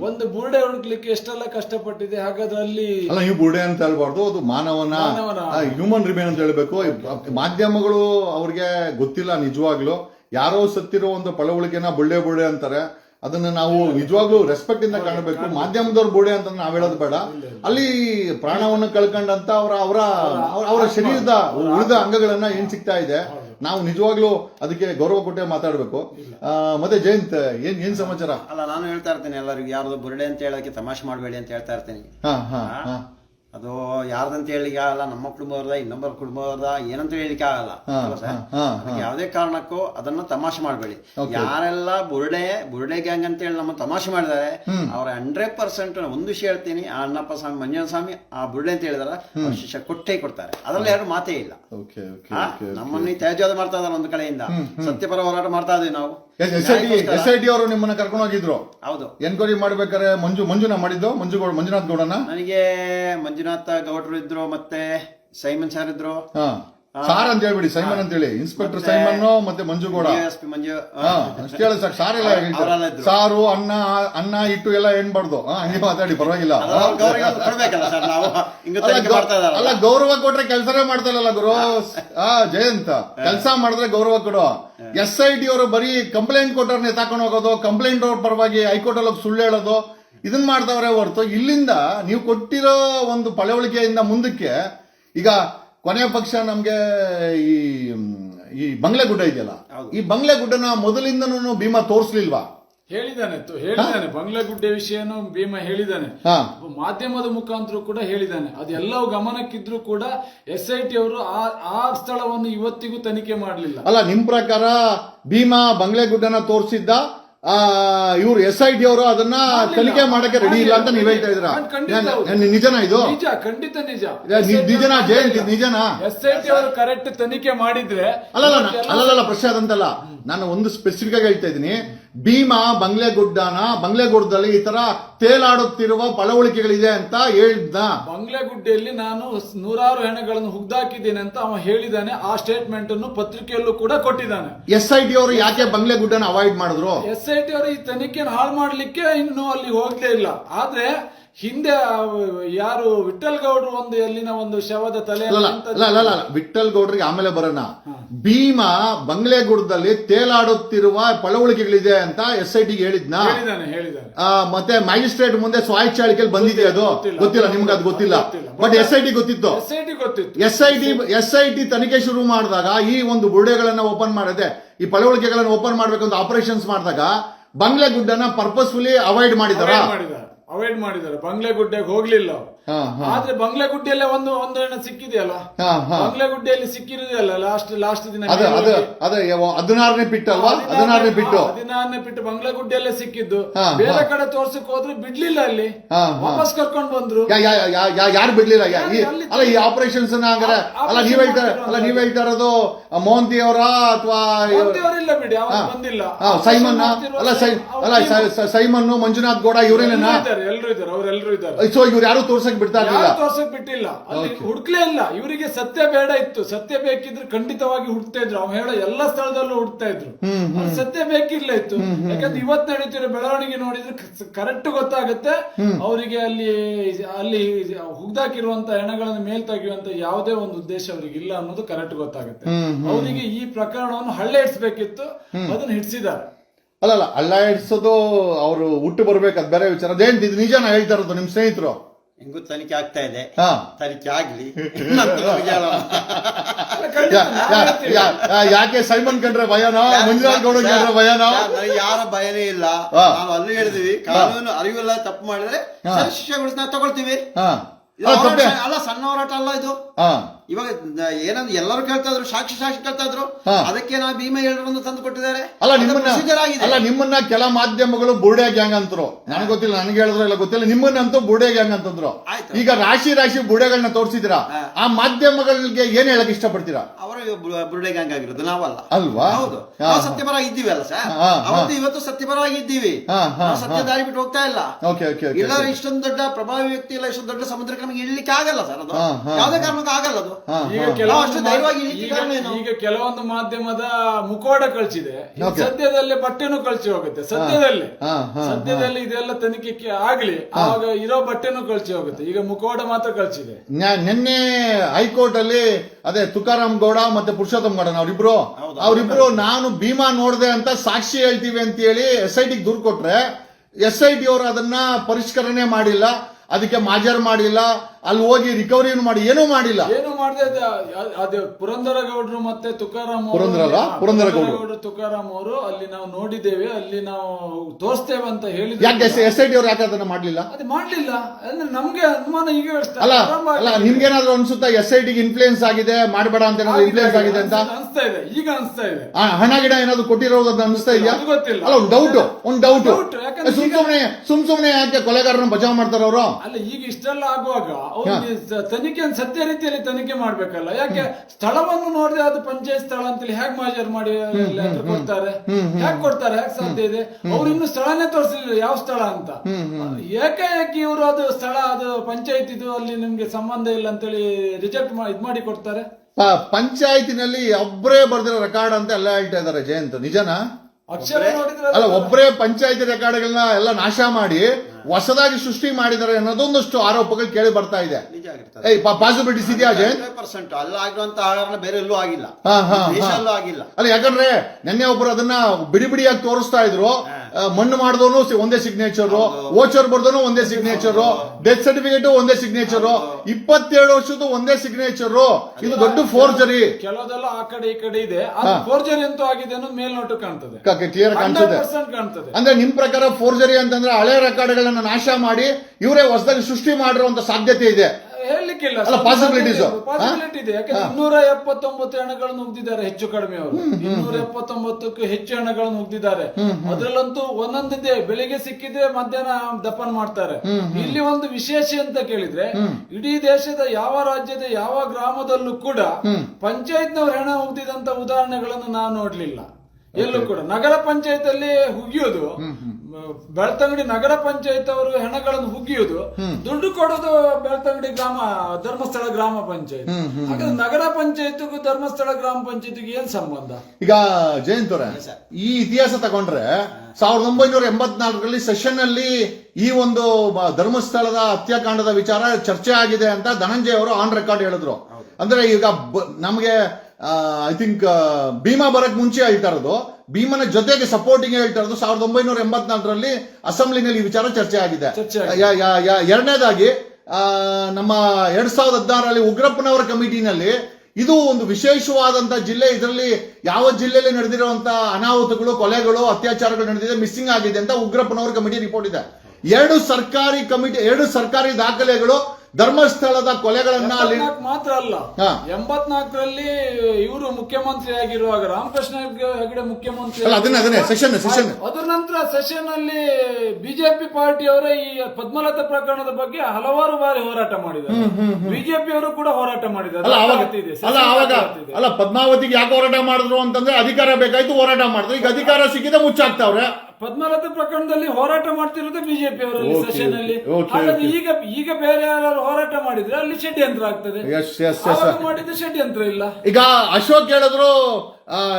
ಒಂದು ಬುರುಡೆ ಹುಡುಕ್ಲಿಕ್ಕೆ ಎಷ್ಟೆಲ್ಲ ಕಷ್ಟಪಟ್ಟಿದೆ ಹಾಗಾದ್ರೆ ಅಲ್ಲಿ ನೀವು ಬುರ್ಡೆ ಅಂತ ಹೇಳ್ಬಾರ್ದು ಅದು ಮಾನವನ ಮಾನವನ. ಹ್ಯೂಮನ್ ರಿಮೇನ್ ಅಂತ ಹೇಳ್ಬೇಕು. ಮಾಧ್ಯಮಗಳು ಅವ್ರಿಗೆ ಗೊತ್ತಿಲ್ಲ ನಿಜವಾಗ್ಲು. ಯಾರೋ ಸತ್ತಿರೋ ಒಂದು ಪಳವಳಿಕೆನ ಬುಳ್ಳೆ ಬುಳ್ಳೆ ಅಂತಾರೆ. ಅದನ್ನ ನಾವು ನಿಜವಾಗ್ಲೂ ರೆಸ್ಪೆಕ್ಟ್ ಇಂದ ಕಾಣಬೇಕು. ಮಾಧ್ಯಮದವ್ರು ಬೋಡೆ ಅಂತ ನಾವು ಹೇಳೋದು ಬೇಡ. ಅಲ್ಲಿ ಪ್ರಾಣವನ್ನು ಕಳ್ಕೊಂಡಂತ ಅವರ ಅವರ ಅವರ ಶರೀರದ ಉಳಿದ ಅಂಗಗಳನ್ನ ಏನ್ ಸಿಗ್ತಾ ಇದೆ? ನಾವು ನಿಜವಾಗ್ಲೂ ಅದಕ್ಕೆ ಗೌರವ ಕೊಟ್ಟೆ ಮಾತಾಡ್ಬೇಕು. ಆ, ಮತ್ತೆ ಜಯಂತ್ ಏನ್ ಏನ್ ಸಮಾಚಾರ? ಅಲ್ಲ ನಾನು ಹೇಳ್ತಾ ಇರ್ತೀನಿ ಎಲ್ಲರಿಗೂ ಯಾರ್ದು ಬುರುಡೆ ಅಂತ ಹೇಳೋಕೆ ತಮಾಷೆ ಮಾಡಬೇಡಿ ಅಂತ ಹೇಳ್ತಾ ಇರ್ತೇನೆ. ಹಾ ಹಾ ಹಾ. ಅದು ಯಾರ್ದಂತ ಹೇಳಲಿಕ್ಕೆ ಆಗಲ್ಲ ನಮ್ಮ ಕುಟುಂಬವ್ರದ ಇನ್ನೊಬ್ಬರ ಕುಟುಂಬವ್ರದ ಏನಂತ ಹೇಳಿಕೆ ಆಗಲ್ಲ. ಯಾವ್ದೇ ಕಾರಣಕ್ಕೂ ಅದನ್ನ ತಮಾಷೆ ಮಾಡಬೇಡಿ. ಯಾರೆಲ್ಲ ಬುರುಡೆ ಬುರುಡೆ ಗ್ಯಾಂಗ್ ಅಂತ ಹೇಳಿ ನಮ್ಮ ತಮಾಷೆ ಮಾಡಿದ್ದಾರೆ ಅವ್ರ ಹಂಡ್ರೆಡ್ ಪರ್ಸೆಂಟ್ ಒಂದು ವಿಷಯ ಹೇಳ್ತೀನಿ ಆ ಅಣ್ಣಪ್ಪ ಸ್ವಾಮಿ ಮಂಜುನಾಥ ಸ್ವಾಮಿ ಆ ಬುರುಡೆ ಅಂತ ಹೇಳಿದಾರ ಶಿಷ್ಯ ಕೊಟ್ಟೇ ಕೊಡ್ತಾರೆ. ಅದರಲ್ಲಿ ಯಾರು ಮಾತೇ ಇಲ್ಲ. ನಮ್ಮನ್ನ ಈ ತ್ಯಾಜ್ಯವಾದ ಮಾಡ್ತಾ ಇದಾರೆ ಒಂದು ಕಡೆಯಿಂದ. ಸತ್ಯಪರ ಹೋರಾಟ ಮಾಡ್ತಾ ಇದೀವಿ ನಾವು. ಎಸ್ ಐ ಟಿ ಅವರು ನಿಮ್ಮನ್ನ ಕರ್ಕೊಂಡು ಹೋಗಿದ್ರು. ಹೌದು. ಎನ್ಕ್ವೈರಿ ಮಾಡ್ಬೇಕಾದ್ರೆ ಮಂಜು ಮಂಜುನ ಮಾಡಿದ್ದು? ಮಂಜು ಮಂಜುನಾಥ್ ಗೌಡನ? ನನಗೆ ಮಂಜುನಾಥ ಗೌಡ್ರು ಇದ್ರು ಮತ್ತೆ ಸೈಮನ್ ಸರ್ ಇದ್ರು. ಹಾ. ಸಾರ್ ಅಂತ ಹೇಳ್ಬಿಡಿ ಸೈಮನ್ ಅಂತ ಹೇಳಿ. ಇನ್ಸ್ಪೆಕ್ಟರ್ ಸೈಮನ್ ಮತ್ತೆ ಮಂಜು ಗೌಡ. ಮಂಜು ಹಾ. ಅಷ್ಟು ಹೇಳಿ ಸಾಕು. ಸಾರ್ ಎಲ್ಲ ಹೇಳ್ತಾರೆ. ಅವರೆಲ್ಲ ಇದ್ರು. ಸಾರು ಅನ್ನ ಅನ್ನ ಇಟ್ಟು ಎಲ್ಲ ಏನ್ಬಾರ್ದು ಹಾ ಹಂಗೆ ಮಾತಾಡಿ ಪರವಾಗಿಲ್ಲ. ಅದು ಅವ್ರ ಗೌರವ ಕೊಡ್ಬೇಕಲ್ಲ ಸರ್ ನಾವು ಹಿಂಗ ಅಲ್ಲ, ತನಿಖೆ ಗೌ- ಮಾಡ್ತಾ ಅಲ್ಲ ಇದಾರಲ್ಲ ಗೌರವ ಕೊಟ್ರೆ ಕೆಲಸನೇ ಮಾಡ್ತಾರಲ್ಲ ಗುರು? ಆ ಜಯಂತ. ಕೆಲಸ ಮಾಡಿದ್ರೆ ಗೌರವ ಕೊಡು. ಎಸ್ ಐ ಟಿ ಅವರು ಬರೀ ಕಂಪ್ಲೇಂಟ್ ಕೊಟ್ಟವ್ರನ್ನ ಎತ್ತಾಕೊಂಡು ಹೋಗೋದು ಕಂಪ್ಲೇಂಟ್ ಅವ್ರ ಪರವಾಗಿ ಹೈಕೋರ್ಟ್ ಅಲ್ಲಿ ಹೋಗಿ ಸುಳ್ಳು ಹೇಳೋದು ಇದನ್ನ ಮಾಡ್ತಾವ್ರೆ ಹೊರತು ಇಲ್ಲಿಂದ ನೀವು ಕೊಟ್ಟಿರೋ ಒಂದು ಪಳವಳಿಕೆಯಿಂದ ಮುಂದಕ್ಕೆ ಈಗ ಕೊನೆಯ ಪಕ್ಷ ನಮ್ಗೆ ಈ ಈ ಬಂಗ್ಲೆ ಗುಡ್ಡ ಇದೆಯಲ್ಲ ಈ ಬಂಗ್ಲೆ ಗುಡ್ಡನ ಮೊದಲಿಂದನೂ ಭೀಮಾ ತೋರಿಸ್ಲಿಲ್ವಾ? ಹೇಳಿದಾನೆ ಹೇಳಿದಾನೆ ಬಂಗ್ಲೆ ಬಂಗ್ಲಾಗುಡ್ಡೆ ವಿಷಯನು ಭೀಮ ಹೇಳಿದಾನೆ ಹಾ. ಮಾಧ್ಯಮದ ಮುಖಾಂತರ ಕೂಡ ಹೇಳಿದಾನೆ ಅದೆಲ್ಲವೂ ಗಮನಕ್ಕಿದ್ರು ಕೂಡ ಎಸ್ ಐ ಟಿ ಅವರು ಆ ಆ ಸ್ಥಳವನ್ನು ಇವತ್ತಿಗೂ ತನಿಖೆ ಮಾಡಲಿಲ್ಲ. ಅಲ್ಲ ನಿಮ್ ಪ್ರಕಾರ ಭೀಮಾ ಬಂಗ್ಲೆ ಗುಡ್ಡನ ತೋರಿಸಿದ್ದ ಇವ್ರು ಎಸ್ ಐ ಡಿ ಅವರು ಅದನ್ನ ತನಿಖೆ ಮಾಡಕ್ಕೆ ರೆಡಿ ಇಲ್ಲ ಅಂತ ನೀವ್ ಹೇಳ್ತಾ ಇದ್ದೀರಾ? ನಿಜನ ಇದು? ನಿಜ ಖಂಡಿತ ನಿಜ. ನಿಜನಾ ಜಯಂತಿ ನಿಜನಾ? ಎಸ್ ಐ ಟಿ ಅವರು ಕರೆಕ್ಟ್ ತನಿಖೆ ಮಾಡಿದ್ರೆ ಅಲ್ಲಲ್ಲ ಅಲ್ಲ ಅಲ್ಲಲ್ಲ ಪ್ರಶ್ನೆ ಅದಂತಲ್ಲ ನಾನು ಒಂದು ಸ್ಪೆಸಿಫಿಕ್ ಆಗಿ ಹೇಳ್ತಾ ಇದ್ದೀನಿ. ಭೀಮಾ ಬಂಗ್ಲೆಗುಡ್ಡನ ಬಂಗ್ಲೆಗುಡ್ಡದಲ್ಲಿ ಈ ತರ ತೇಲಾಡುತ್ತಿರುವ ಪಳವಳಿಕೆಗಳಿದೆ ಅಂತ ಹೇಳಿದ್ನ ಬಂಗ್ಲೆಗುಡ್ಡೆಯಲ್ಲಿ ನಾನು ನೂರಾರು ಹೆಣಗಳನ್ನು ಹುಗ್ದಾಕಿದ್ದೇನೆ ಅಂತ ಅವ ಹೇಳಿದಾನೆ. ಆ ಸ್ಟೇಟ್ಮೆಂಟ್ ಅನ್ನು ಪತ್ರಿಕೆಯಲ್ಲೂ ಕೂಡ ಕೊಟ್ಟಿದ್ದಾನೆ. ಎಸ್ ಐ ಟಿ ಅವರು ಯಾಕೆ ಬಂಗ್ಲೆಗುಡ್ಡನ ಅವಾಯ್ಡ್ ಮಾಡಿದ್ರು? ಎಸ್ ಐ ಟಿ ಅವರು ಈ ತನಿಖೆಯನ್ನು ಹಾಳು ಮಾಡಲಿಕ್ಕೆ ಇನ್ನು ಅಲ್ಲಿ ಹೋಗ್ಲೇ ಇಲ್ಲ. ಆದ್ರೆ ಹಿಂದೆ ಯಾರು ವಿಠಲ್ ಗೌಡ್ರು ಒಂದು ಎಲ್ಲಿನ ಒಂದು ಶವದ ತಲೆ ವಿಠಲ್ ಗೌಡ್ರಿಗೆ ಆಮೇಲೆ ಬರೋಣ. ಭೀಮಾ ಬಂಗ್ಲೆಗುಡದಲ್ಲಿ ತೇಲಾಡುತ್ತಿರುವ ಪಳವಳಿಕೆಗಳಿದೆ ಅಂತ ಎಸ್ ಐ ಟಿ ಹೇಳಿದ್ನ? ಮತ್ತೆ ಮ್ಯಾಜಿಸ್ಟ್ರೇಟ್ ಮುಂದೆ ಸ್ವಾಯಿಚಾಳಿಕೆಯಲ್ಲಿ ಬಂದಿದೆ ಅದು? ಗೊತ್ತಿಲ್ಲ. ನಿಮ್ಗೆ ಅದು ಗೊತ್ತಿಲ್ಲ. ಬಟ್ ಎಸ್ ಐ ಟಿ ಗೊತ್ತಿತ್ತು. ಎಸ್ ಐ ಟಿ ಗೊತ್ತಿತ್ತು. S I T S I T ತನಿಖೆ ಶುರು ಮಾಡಿದಾಗ ಈ ಒಂದು ಬುರುಡೆಗಳನ್ನ ಓಪನ್ ಮಾಡದೆ. ಈ ಪಳವಳಿಕೆಗಳನ್ನ ಓಪನ್ ಮಾಡಬೇಕು ಅಂತ ಆಪರೇಷನ್ಸ್ ಮಾಡಿದಾಗ ಬಂಗ್ಲೆಗುಡ್ಡನ ಪರ್ಪಸ್ಫುಲಿ ಅವಾಯ್ಡ್ ಮಾಡಿದಾರ ಅವಾಯ್ಡ್ ಮಾಡಿದ್ದಾರೆ. ಅವಾಯ್ಡ್ ಗುಡ್ಡಕ್ಕೆ ಹೋಗ್ಲಿಲ್ಲ. ಆದ್ರೆ ಬಂಗ್ಲೆಗುಡ್ಡೆಯಲ್ಲೇ ಒಂದು ಒಂದು ಹೆಣ್ಣು ಸಿಕ್ಕಿದೆಯಲ್ಲ? ಹಾ, ಗುಡ್ಡೆಯಲ್ಲಿ ಸಿಕ್ಕಿರುದಿಲ್ಲ ಲಾಸ್ಟ್ ಲಾಸ್ಟ್ ದಿನ ಹದಿನಾರನೇ ಬಿಟ್ಟು ಅಲ್ವಾ? ಹದಿನಾರನೇ ಬಿಟ್ಟು ಹದಿನಾರನೇ ಬಿಟ್ಟು ಬಂಗ್ಲೆಗುಡ್ಡೆಯಲ್ಲೇ ಸಿಕ್ಕಿದ್ದು. ಬೇರೆ ಕಡೆ ತೋರ್ಸಕ್ ಹೋದ್ರೆ ಬಿಡ್ಲಿಲ್ಲ ಅಲ್ಲಿ. ವಾಪಸ್ ಕರ್ಕೊಂಡ್ ಬಂದ್ರು. ಯಾರು ಬಿಡ್ಲಿಲ್ಲ? ಅಲ್ಲಿ- ಈ ಆಪರೇಷನ್ಸ್ ಅಲ್ಲ ನೀವ್ ಹೇಳ್ತಾರೆ ಅಲ್ಲ ನೀವ್ ಹೇಳ್ತಾ ಇರೋದು ಮೋಹಂತಿ ಅವರ ಅಥವಾ ಇಲ್ಲ ಬಿಡಿ ಬಂದಿಲ್ಲ. ಸೈಮನ್ ಅಲ್ಲ ಸೈ ಅಲ್ಲ ಸೈಮನ್ ಮಂಜುನಾಥ್ ಗೌಡ ಇವರೇನೇನಾ ಎಲ್ಲರೂ ಇದ್ದಾರೆ ಅವ್ರೆಲ್ಲರೂ ಇದ್ದಾರೆ ಅವರೆಲ್ಲರೂ ಇದ್ದಾರೆ. ಸೊ ಇವ್ರು ಯಾರು ತೋರ್ಸಕ್ ಬಿಡ್ತಾ ಇರ್ಲಿಲ್ಲ. ಯಾರು ತೋರ್ಸಕ್ ಬಿಟ್ಟಿಲ್ಲ. ಅಲ್ಲಿ ಹುಡ್ಕ್ಲೇ ಇಲ್ಲ. ಇವರಿಗೆ ಸತ್ಯ ಬೇಡ ಇತ್ತು. ಸತ್ಯ ಬೇಕಿದ್ರೆ ಖಂಡಿತವಾಗಿ ಹುಡ್ತಾ ಇದ್ರು. ಅವ್ನು ಹೇಳೋ ಎಲ್ಲ ಸ್ಥಳದಲ್ಲೂ ಹುಡ್ತಾ ಇದ್ರು. ಸತ್ಯ ಬೇಕಿಲ್ಲ ಇತ್ತು. ಯಾಕಂದ್ರೆ ಇವತ್ತು ನಡೀತಿರೋ ಬೆಳವಣಿಗೆ ನೋಡಿದ್ರೆ ಕರೆಕ್ಟ್ ಗೊತ್ತಾಗುತ್ತೆ. ಅವರಿಗೆ ಅಲ್ಲಿ ಅಲ್ಲಿ ಹುಗ್ದಾಕಿರುವಂತ ಹೆಣಗಳನ್ನು ಮೇಲ್ ತೆಗೆಯುವಂತ ಯಾವುದೇ ಒಂದು ಉದ್ದೇಶ ಅವರಿಗೆ ಇಲ್ಲ ಅನ್ನೋದು ಕರೆಕ್ಟ್ ಗೊತ್ತಾಗುತ್ತೆ. ಅವರಿಗೆ ಈ ಪ್ರಕರಣವನ್ನು ಹಳ್ಳೆ ಇಡ್ಸ್ಬೇಕಿತ್ತು. ಅದನ್ನ ಹಿಡ್ಸಿದ್ದಾರೆ. ಅಲ್ಲ ಅಲ್ಲ ಅಲ್ಲ ಇಡ್ಸೋದು ಅವರು ಹುಟ್ಟು ಬರ್ಬೇಕು. ಅದ್ ಬೇರೆ ವಿಚಾರ. ಅದೇನ್ ಇದು? ನಿಜ ನಾ ಹೇಳ್ತಾ ಇರೋದು ನಿಮ್ ಸ್ನೇಹಿತರು? ಹೆಂಗೂ ತನಿಖೆ ಆಗ್ತಾ ಇದೆ. ಹಾ. ತನಿಖೆ ಆಗ್ಲಿ. ನಂತರ ನಮಗೆ ಹೇಳೋಣ. ಯಾ- ಯಾ- ಯಾ- ಯಾ- ಯಾಕೆ ಸೈಮನ್ ಕಂಡ್ರೆ ಭಯನಾ ಮಂಜುನಾಥ್ ಗೌಡ ಕಂಡ್ರೆ ಭಯನಾ? ಯಾ- ನನಗೆ ಯಾರ ಭಯನೇ ಇಲ್ಲ. ಹಾ. ನಾವು ಅಲ್ಲಿ ಹೇಳಿದ್ವಿ ಕಾನೂನು ಅರಿವಿಲ್ಲ ತಪ್ಪು ಮಾಡಿದ್ರೆ ಹಾ. ಸರಿ ಶಿಕ್ಷೆ ಕೊಡಿಸಿ ನಾವು ತಗೊಳ್ತೀವಿ. ಹಾ. ಇದು ಅಲ್ಲ, ಹೋರಾಟ ತಪ್ಪೆ. ಅಲ್ಲ ಸಣ್ಣ ಹೋರಾಟ ಅಲ್ಲ ಇದು. ಹಾ. ಇವಾಗ ಏನಂದ್ರೆ ಎಲ್ಲರೂ ಕೇಳ್ತಾ ಇದ್ರು ಸಾಕ್ಷಿ ಸಾಕ್ಷಿ ಕೇಳ್ತಾ ಇದ್ರು. ಅದಕ್ಕೆ ನಾವು ಭೀಮ ಏಳರನ್ನು ತಂದು ಕೊಟ್ಟಿದ್ದಾರೆ. ಅಲ್ಲ ನಿಮ್ಮನ್ನ ಅಲ್ಲ ನಿಮ್ಮನ್ನ ಕೆಲ ಮಾಧ್ಯಮಗಳು ಬುರ್ಡೆ ಗ್ಯಾಂಗ್ ಅಂತರು. ನನಗೆ ಗೊತ್ತಿಲ್ಲ ನನಗೆ ಹೇಳಿದ್ರು ಇಲ್ಲ ಗೊತ್ತಿಲ್ಲ. ನಿಮ್ಮನ್ನಂತೂ ಬುರ್ಡೆ ಗ್ಯಾಂಗ್ ಅಂತಂದ್ರು. ಈಗ ರಾಶಿ ರಾಶಿ ಬುರ್ಡೆಗಳನ್ನ ತೋರಿಸಿದಿರಾ ಆ ಮಾಧ್ಯಮಗಳಿಗೆ ಏನ್ ಹೇಳಕ್ ಇಷ್ಟಪಡ್ತೀರಾ? ಅವರು ಬುರುಡೆ ಗ್ಯಾಂಗ್ ಆಗಿರೋದು ನಾವಲ್ಲ. ಅಲ್ವಾ? ಹೌದು. ಹಾ, ನಾವು. ಸತ್ಯಪರ ಇದ್ದೀವಿ ಅಲ್ಲ ಸರ್. ಅವತ್ತು ಇವತ್ತು ಸತ್ಯಪರವಾಗಿ ಇದ್ದೀವಿ. ನಾವು ಸತ್ಯ ಹಾ. ದಾರಿ ಬಿಟ್ಟು ಹೋಗ್ತಾ ಇಲ್ಲ. ಓಕೆ ಓಕೆ ಓಕೆ ಇಲ್ಲ ಇಷ್ಟೊಂದು ದೊಡ್ಡ ಪ್ರಭಾವಿ ವ್ಯಕ್ತಿ ಇಲ್ಲ ಇಷ್ಟೊಂದು ದೊಡ್ಡ ಸಮುದ್ರಕ್ಕೆ ನಮಗೆ ಇಳ್ಲಿಕ್ಕೆ ಆಗಲ್ಲ ಸರ್ ಅದು. ಯಾವುದೇ ಕಾರಣಕ್ಕೂ ಆಗಲ್ಲ ಅದು. ಈಗ ಹಾ. ಕೆಲವೊಂದು ಅಷ್ಟು ಧೈರ್ಯವಾಗಿ ಈಗ- ಕಾರಣ ಏನು? ಈಗ ಕೆಲವೊಂದು ಮಾಧ್ಯಮದ ಮುಖವಾಡ ಕಳ್ಸಿದೆ. ಸದ್ಯದಲ್ಲಿ ಬಟ್ಟೆನೂ ಕಳ್ಸಿ ಹೋಗುತ್ತೆ. ಸದ್ಯದಲ್ಲಿ. ಹಾ, ಹಾ, ಸದ್ಯದಲ್ಲಿ ಇದೆಲ್ಲ ತನಿಖೆ ಆಗ್ಲಿ ಆವಾಗ ಇರೋ ಬಟ್ಟೆನೂ ಕಳ್ಸಿ ಹೋಗುತ್ತೆ. ಈಗ ಮುಖವಾಡ ಮಾತ್ರ ಕಳ್ಸಿದೆ. ನಿನ್ನೆ ಹೈಕೋರ್ಟ್ ಅಲ್ಲಿ ಅದೇ ತುಕಾರಾಮ್ ಗೌಡ ಮತ್ತೆ ಪುರುಷೋತ್ತಮ್ ಗೌಡ ಅವ್ರಿಬ್ರು? ಅವ್ರಿಬ್ರು ನಾನು ಭೀಮಾ ನೋಡ್ದೆ ಅಂತ ಸಾಕ್ಷಿ ಹೇಳ್ತೀವಿ ಅಂತ ಹೇಳಿ ಎಸ್ ಐ ಟಿಗೆ ದೂರು ಕೊಟ್ರೆ ಎಸ್ ಐ ಟಿ ಅವರು ಅದನ್ನ ಪರಿಷ್ಕರಣೆ ಮಾಡಿಲ್ಲ ಅದಕ್ಕೆ ಮಾಜರ್ ಮಾಡಿಲ್ಲ ಅಲ್ಲಿ ಹೋಗಿ ರಿಕವರಿ ಮಾಡಿ ಏನೂ ಮಾಡಿಲ್ಲ. ಏನು ಮಾಡಿದೆ ಅದೇ ಪುರಂದರ ಗೌಡ್ರು ಮತ್ತೆ ತುಕಾರಾಮ್ ಅವರು- ಪುರಂದರ ಗೌಡ್ರು. ತುಕಾರಾಮ್ ಅವರು ಅಲ್ಲಿ ನಾವು ನೋಡಿದ್ದೇವೆ ಅಲ್ಲಿ ನಾವು ತೋರಿಸ್ತೇವೆ ಅಂತ ಹೇಳಿದ್ರು. ಯಾಕೆ ಎಸ್ ಐ ಟಿ ಅವ್ರು ಯಾಕೆ ಅದನ್ನ ಮಾಡ್ಲಿಲ್ಲ? ಅದು ಮಾಡ್ಲಿಲ್ಲ. ಅಂದ್ರೆ ನಮ್ಗೆ ಅನುಮಾನ ಈಗ ಅಲ್ಲ ಅಲ್ಲ. ನಿಮ್ಗೇನಾದ್ರೂ ಅನ್ಸುತ್ತಾ ಎಸ್ ಐ ಟಿಗೆ ಇನ್ಫ್ಲೂಯೆನ್ಸ್ ಆಗಿದೆ ಮಾಡಬೇಡ ಅಂತ ಏನಾದ್ರು ಇನ್ಫ್ಲೂಯೆನ್ಸ್ ಆಗಿದೆ ಅಂತ? ಅನ್ಸ್ತಾ ಇದೆ ಈಗ ಅನ್ಸ್ತಾ ಇದೆ. ಹಣ ಗಿಡ ಏನಾದ್ರು ಕೊಟ್ಟಿರೋದು ಅಂತ ಅನಿಸ್ತಾ ಇದೆಯಾ? ಗೊತ್ತಿಲ್ಲ. ಅಲ್ಲ ಒಂದು ಡೌಟ್ ಒಂದು ಡೌಟ್ ಸುಮ್ ಸುಮ್ನೆ ಸುಮ್ ಸುಮ್ನೆ ಯಾಕೆ ಕೊಲೆಗಾರನ ಬಚಾವ್ ಮಾಡ್ತಾರ ಅವರು? ಅಲ್ಲ ಈಗ ಇಷ್ಟೆಲ್ಲ ಆಗುವಾಗ ಅವ್ರಿಗೆ ತನಿಖೆ ತನಿಖೆಯನ್ನು ಸತ್ಯ ರೀತಿಯಲ್ಲಿ ತನಿಖೆ ಮಾಡ್ಬೇಕಲ್ಲ. ಯಾಕೆ? ಸ್ಥಳವನ್ನು ನೋಡಿದ್ರೆ ಅದು ಪಂಚಾಯತ್ ಸ್ಥಳ ಅಂತೇಳಿ ಹೇಗ್ ಮಾಜರ್ ಮಾಡಿ ಕೊಡ್ತಾರೆ? ಹೇಗ್ ಕೊಡ್ತಾರೆ? ಹೇಗ್ ಸಾಧ್ಯ ಇದೆ? ಅವ್ರು ಇನ್ನು ಸ್ಥಳನೇ ತೋರಿಸಲಿಲ್ಲ ಯಾವ ಸ್ಥಳ ಅಂತ. ಏಕಾಏಕಿ ಇವರು ಅದು ಸ್ಥಳ ಅದು ಪಂಚಾಯತ್ ಇದು ಅಲ್ಲಿ ನಿಮ್ಗೆ ಸಂಬಂಧ ಇಲ್ಲ ಅಂತೇಳಿ ರಿಜೆಕ್ಟ್ ಇದ್ ಮಾಡಿ ಕೊಡ್ತಾರೆ? ಪಂಚಾಯತಿನಲ್ಲಿ ಒಬ್ಬರೇ ಬರ್ದಿರೋ ರೆಕಾರ್ಡ್ ಅಂತ ಎಲ್ಲ ಹೇಳ್ತಾ ಇದ್ದಾರೆ ಜಯಂತ್. ನಿಜನಾ? ಅಲ್ಲ ಒಬ್ಬರೇ ಪಂಚಾಯತಿ ರೆಕಾರ್ಡ್ಗಳನ್ನ ಎಲ್ಲ ನಾಶ ಮಾಡಿ ಹೊಸದಾಗಿ ಸೃಷ್ಟಿ ಮಾಡಿದ್ದಾರೆ ಅನ್ನೋದೊಂದಷ್ಟು ಆರೋಪಗಳು ಕೇಳಿ ಬರ್ತಾ ಇದೆ. ಪಾಸಿಬಿಲಿಟೀಸ್ ಇದೆಯಾ ಪರ್ಸೆಂಟ್ ಅಲ್ಲ ಆಗಿರುವಂತ ಹಗರಣ ಬೇರೆ ಎಲ್ಲೂ ಆಗಿಲ್ಲ. ಆಗಿಲ್ಲ. ಅಲ್ಲ ಯಾಕಂದ್ರೆ ನಿನ್ನೆ ಒಬ್ರು ಅದನ್ನ ಬಿಡಿ ಬಿಡಿಯಾಗಿ ತೋರಿಸ್ತಾ ಇದ್ರು. ಮಣ್ಣು ಮಾಡಿದವನು ಒಂದೇ ಸಿಗ್ನೇಚರ್ ಓಚರ್ ಬರ್ದೋನು ಒಂದೇ ಸಿಗ್ನೇಚರು ಡೆತ್ ಸರ್ಟಿಫಿಕೇಟ್ ಒಂದೇ ಸಿಗ್ನೇಚರ್ ಇಪ್ಪತ್ತೇಳು ವರ್ಷದ ಒಂದೇ ಸಿಗ್ನೇಚರ್ ಇದು ದೊಡ್ಡ ಫೋರ್ಜರಿ ಕೆಲವೆಲ್ಲ ಆ ಕಡೆ ಈ ಕಡೆ ಇದೆ. ಫೋರ್ಜರಿ ಅಂತೂ ಆಗಿದೆ ಅನ್ನೋದು ಮೇಲ್ನೋಟ ಕಾಣ್ತದೆ. ಕ್ಲಿಯರ್ ಕಾಣಿಸುತ್ತೆ ಕಾಣ್ತದೆ. ಅಂದ್ರೆ ನಿಮ್ ಪ್ರಕಾರ ಫೋರ್ಜರಿ ಅಂತಂದ್ರೆ ಹಳೆ ರೆಕಾರ್ಡ್ಗಳನ್ನ ನಾಶ ಮಾಡಿ ಇವರೇ ಹೊಸದಾಗಿ ಸೃಷ್ಟಿ ಮಾಡಿರುವಂತ ಸಾಧ್ಯತೆ ಇದೆ. ಹೇಳಲಿಕ್ಕಿಲ್ಲ ಅಲ್ಲ, possibilities. ಪಾಸಿಬಿಲಿಟಿ ಇದೆ. ಯಾಕಂದ್ರೆ ಇನ್ನೂರ ಎಪ್ಪತ್ತೊಂಬತ್ತು ಹೆಣಗಳನ್ನು ಹೆಚ್ಚು ಕಡಿಮೆ ಅವರು. ಇನ್ನೂರ ಎಪ್ಪತ್ತೊಂಬತ್ತಕ್ಕೂ ಹೆಚ್ಚು ಹೆಣಗಳನ್ನು ಉಗ್ದಿದ್ದಾರೆ ಅದ್ರಲ್ಲಂತೂ ಒಂದೊಂದಿದೆ. ಬೆಳಿಗ್ಗೆ ಸಿಕ್ಕಿದ್ರೆ ಮಧ್ಯಾಹ್ನ ದಪ್ಪನ್ ಮಾಡ್ತಾರೆ. ಇಲ್ಲಿ ಒಂದು ವಿಶೇಷ ಅಂತ ಕೇಳಿದ್ರೆ ಇಡೀ ದೇಶದ ಯಾವ ರಾಜ್ಯದ ಯಾವ ಗ್ರಾಮದಲ್ಲೂ ಕೂಡ ಪಂಚಾಯತ್ನವ್ರು ಹೆಣ ಉಗ್ದಿದಂತ ಉದಾಹರಣೆಗಳನ್ನು ನಾನು ನೋಡ್ಲಿಲ್ಲ. ಎಲ್ಲೂ ಕೂಡ. ನಗರ ಪಂಚಾಯತ್ ಅಲ್ಲಿ ಹುಗಿಯೋದು ಬೆಳ್ತಂಗಡಿ ನಗರ ಪಂಚಾಯತ್ ಅವರು ಹೆಣಗಳನ್ನು ಹುಗಿಯೋದು ದುಡ್ಡು ಕೊಡೋದು ಬೆಳ್ತಂಗಡಿ ಗ್ರಾಮ ಧರ್ಮಸ್ಥಳ ಗ್ರಾಮ ಪಂಚಾಯತ್. ಹಾಗಾದ್ರೆ ನಗರ ಪಂಚಾಯತ್ಗೂ ಧರ್ಮಸ್ಥಳ ಗ್ರಾಮ ಪಂಚಾಯತ್ಗೂ ಏನ್ ಸಂಬಂಧ? ಈಗ ಜಯಂತ್ ಅವರ ಈ ಇತಿಹಾಸ ತಗೊಂಡ್ರೆ ಸಾವಿರದ ಒಂಬೈನೂರ ಎಂಬತ್ನಾಲ್ಕರಲ್ಲಿ ಸೆಷನ್ ಅಲ್ಲಿ ಈ ಒಂದು ಧರ್ಮಸ್ಥಳದ ಹತ್ಯಾಕಾಂಡದ ವಿಚಾರ ಚರ್ಚೆ ಆಗಿದೆ ಅಂತ ಧನಂಜಯ ಅವರು ಆನ್ ರೆಕಾರ್ಡ್ ಹೇಳಿದ್ರು. ಅಂದ್ರೆ ಈಗ ನಮಗೆ ಐ ಥಿಂಕ್ ಭೀಮಾ ಬರಕ್ ಮುಂಚೆ ಹೇಳ್ತಾ ಇರೋದು. ಭೀಮನ ಜೊತೆಗೆ ಸಪೋರ್ಟಿಂಗ್ ಹೇಳ್ತಾ ಇರೋದು ಸಾವಿರದ ಒಂಬೈನೂರ ಎಂಬತ್ನಾಲ್ಕರಲ್ಲಿ ಅಸೆಂಬ್ಲಿನಲ್ಲಿ ಈ ವಿಚಾರ ಚರ್ಚೆ ಆಗಿದೆ. ಎರಡನೇದಾಗಿ ನಮ್ಮ ಎರಡ್ ಸಾವಿರದ ಹದಿನಾರರಲ್ಲಿ ಉಗ್ರಪ್ಪನವರ ಕಮಿಟಿನಲ್ಲಿ ಇದು ಒಂದು ವಿಶೇಷವಾದಂತ ಜಿಲ್ಲೆ ಇದರಲ್ಲಿ ಯಾವ ಜಿಲ್ಲೆಯಲ್ಲಿ ನಡೆದಿರುವಂತಹ ಅನಾಹುತಗಳು ಕೊಲೆಗಳು ಅತ್ಯಾಚಾರಗಳು ನಡೆದಿದೆ ಮಿಸ್ಸಿಂಗ್ ಆಗಿದೆ ಅಂತ ಉಗ್ರಪ್ಪನವರ ಕಮಿಟಿ ರಿಪೋರ್ಟ್ ಇದೆ. ಎರಡು ಸರ್ಕಾರಿ ಕಮಿಟಿ ಎರಡು ಸರ್ಕಾರಿ ದಾಖಲೆಗಳು ಧರ್ಮಸ್ಥಳದ ಕೊಲೆಗಳನ್ನ ಅಲ್ಲಿ ಮಾತ್ರ ಅಲ್ಲ. ಎಂಬತ್ನಾಲ್ಕರಲ್ಲಿ ಇವರು ಮುಖ್ಯಮಂತ್ರಿ ಆಗಿರುವಾಗ ರಾಮಕೃಷ್ಣ ಹೆಗಡೆ ಮುಖ್ಯಮಂತ್ರಿ ಅದನ್ನೇ ಅದನ್ನೇ ಸೆಷನ್ ಸೆಷನ್ ಅದರ ನಂತರ ಸೆಷನ್ ಅಲ್ಲಿ ಬಿಜೆಪಿ ಪಾರ್ಟಿಯವರೇ ಈ ಪದ್ಮಲತಾ ಪ್ರಕರಣದ ಬಗ್ಗೆ ಹಲವಾರು ಬಾರಿ ಹೋರಾಟ ಮಾಡಿದ್ದಾರೆ. ಬಿಜೆಪಿ ಅವರು ಕೂಡ ಹೋರಾಟ ಮಾಡಿದ್ದಾರೆ. ಅಲ್ಲ ಅವಾಗ. ಅಲ್ಲ ಪದ್ಮಾವತಿಗೆ ಯಾಕೆ ಹೋರಾಟ ಮಾಡಿದ್ರು ಅಂತಂದ್ರೆ ಅಧಿಕಾರ ಬೇಕಾಯ್ತು ಹೋರಾಟ ಮಾಡಿದ್ರು. ಈಗ ಅಧಿಕಾರ ಸಿಕ್ಕಿದೆ ಮುಚ್ಚಾಕ್ತಾವ್ರೆ. ಪದ್ಮಲತಾ ಪ್ರಕರಣದಲ್ಲಿ ಹೋರಾಟ ಮಾಡ್ತಿರೋದು ಬಿಜೆಪಿ ಅವರಲ್ಲಿ Okay, ಸೆಷನ್ ಅಲ್ಲಿ okay, ಹಾಗಾದ್ರೆ ಈಗ ಈಗ ಬೇರೆ ಯಾರು ಹೋರಾಟ ಮಾಡಿದ್ರೆ ಅಲ್ಲಿ ಷಡ್ಯಂತ್ರ ಆಗ್ತದೆ. ಮಾಡಿದ್ರೆ ಆವಾಗ ಮಾಡಿದ್ದು ಷಡ್ಯಂತ್ರ ಇಲ್ಲ. ಈಗ ಅಶೋಕ್ ಹೇಳಿದ್ರು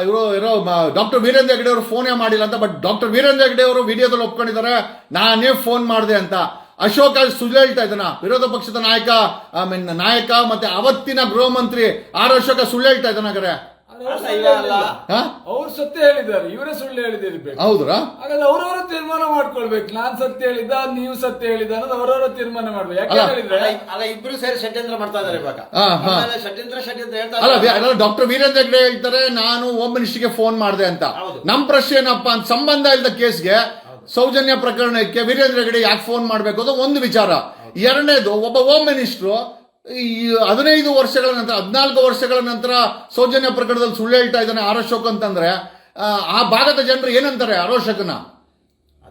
ಇವರು ಇರೋ ಡಾಕ್ಟರ್ ವೀರೇಂದ್ರ ಹೆಗ್ಡೆ ಅವರು ಫೋನೇ ಮಾಡಿಲ್ಲ ಅಂತ ಬಟ್ ಡಾಕ್ಟರ್ ವೀರೇಂದ್ರ ಹೆಗ್ಡೆ ಅವರು ವಿಡಿಯೋದಲ್ಲಿ ಒಪ್ಕೊಂಡಿದ್ದಾರೆ ನಾನೇ ಫೋನ್ ಮಾಡಿದೆ ಅಂತ. ಅಶೋಕ್ ಅಲ್ಲಿ ಸುಳ್ಳು ಹೇಳ್ತಾ ಇದ್ದಾನ. ವಿರೋಧ ಪಕ್ಷದ ನಾಯಕ ಐ ಮೀನ್ ನಾಯಕ ಮತ್ತೆ ಅವತ್ತಿನ ಗೃಹ ಮಂತ್ರಿ ಆರ್ ಅಶೋಕ ಸುಳ್ಳು ಹೇಳ್ತಾ ಇದ್ದಾನ ಹಾಗಾದ್ರೆ. ಅವ್ರು ಸತ್ಯ ಹೇಳಿದ್ದಾರೆ ಇವರೇ ಸುಳ್ಳು ಹೇಳಿದಿರ್ಬೇಕು ಹೌದ್ರಾ? ಹಾಗಾದ್ರೆ ಅವರವರ ತೀರ್ಮಾನ ಮಾಡ್ಕೊಳ್ಬೇಕು. ನಾನ್ ಸತ್ಯ ಹೇಳಿದ್ದ ನೀವು ಸತ್ಯ ಹೇಳಿದ ಅನ್ನೋದು ಅವರವರ ತೀರ್ಮಾನ ಮಾಡ್ಬೇಕು. ಯಾಕೆ. ಹೇಳಿದ್ರೆ? ಅಲ್ಲ, ಅಲ್ಲ ಇಬ್ರು ಸೇರಿ ಷಡ್ಯಂತ್ರ ಮಾಡ್ತಾ ಇದಾರೆ ಇವಾಗ. ಹಾ, ಹಾ. ಆಮೇಲೆ ಷಡ್ಯಂತ್ರ ಷಡ್ಯಂತ್ರ ಹೇಳ್ತಾ ಅಲ್ಲ ಇದ್ದಾರೆ. ಡಾಕ್ಟರ್ ವೀರೇಂದ್ರ ಹೆಗ್ಡೆ ಹೇಳ್ತಾರೆ ನಾನು ಹೋಮ್ ಮಿನಿಸ್ಟರ್ಗೆ ಫೋನ್ ಮಾಡಿದೆ ಅಂತ. ಹೌದು. ನಮ್ ಪ್ರಶ್ನೆ ಏನಪ್ಪಾ ಅಂತ ಸಂಬಂಧ ಇಲ್ಲದ ಕೇಸ್ಗೆ ಸೌಜನ್ಯ ಪ್ರಕರಣಕ್ಕೆ ವೀರೇಂದ್ರ ಹೆಗ್ಡೆ ಯಾಕೆ ಫೋನ್ ಮಾಡ್ಬೇಕು ಅದು ಒಂದು ವಿಚಾರ. ಎರಡನೇದು ಒಬ್ಬ ಹೋಮ್ ಮಿನಿಸ್ಟ್ರು ಈ ಹದಿನೈದು ವರ್ಷಗಳ ನಂತರ ಹದಿನಾಲ್ಕು ವರ್ಷಗಳ ನಂತರ ಸೌಜನ್ಯ ಪ್ರಕರಣದಲ್ಲಿ ಸುಳ್ಳು ಹೇಳ್ತಾ ಇದ್ದಾನೆ ಆರ್ ಅಶೋಕ್ ಅಂತಂದ್ರೆ ಆ, ಆ ಭಾಗದ ಜನರು ಏನಂತಾರೆ ಆರೋಶಕನ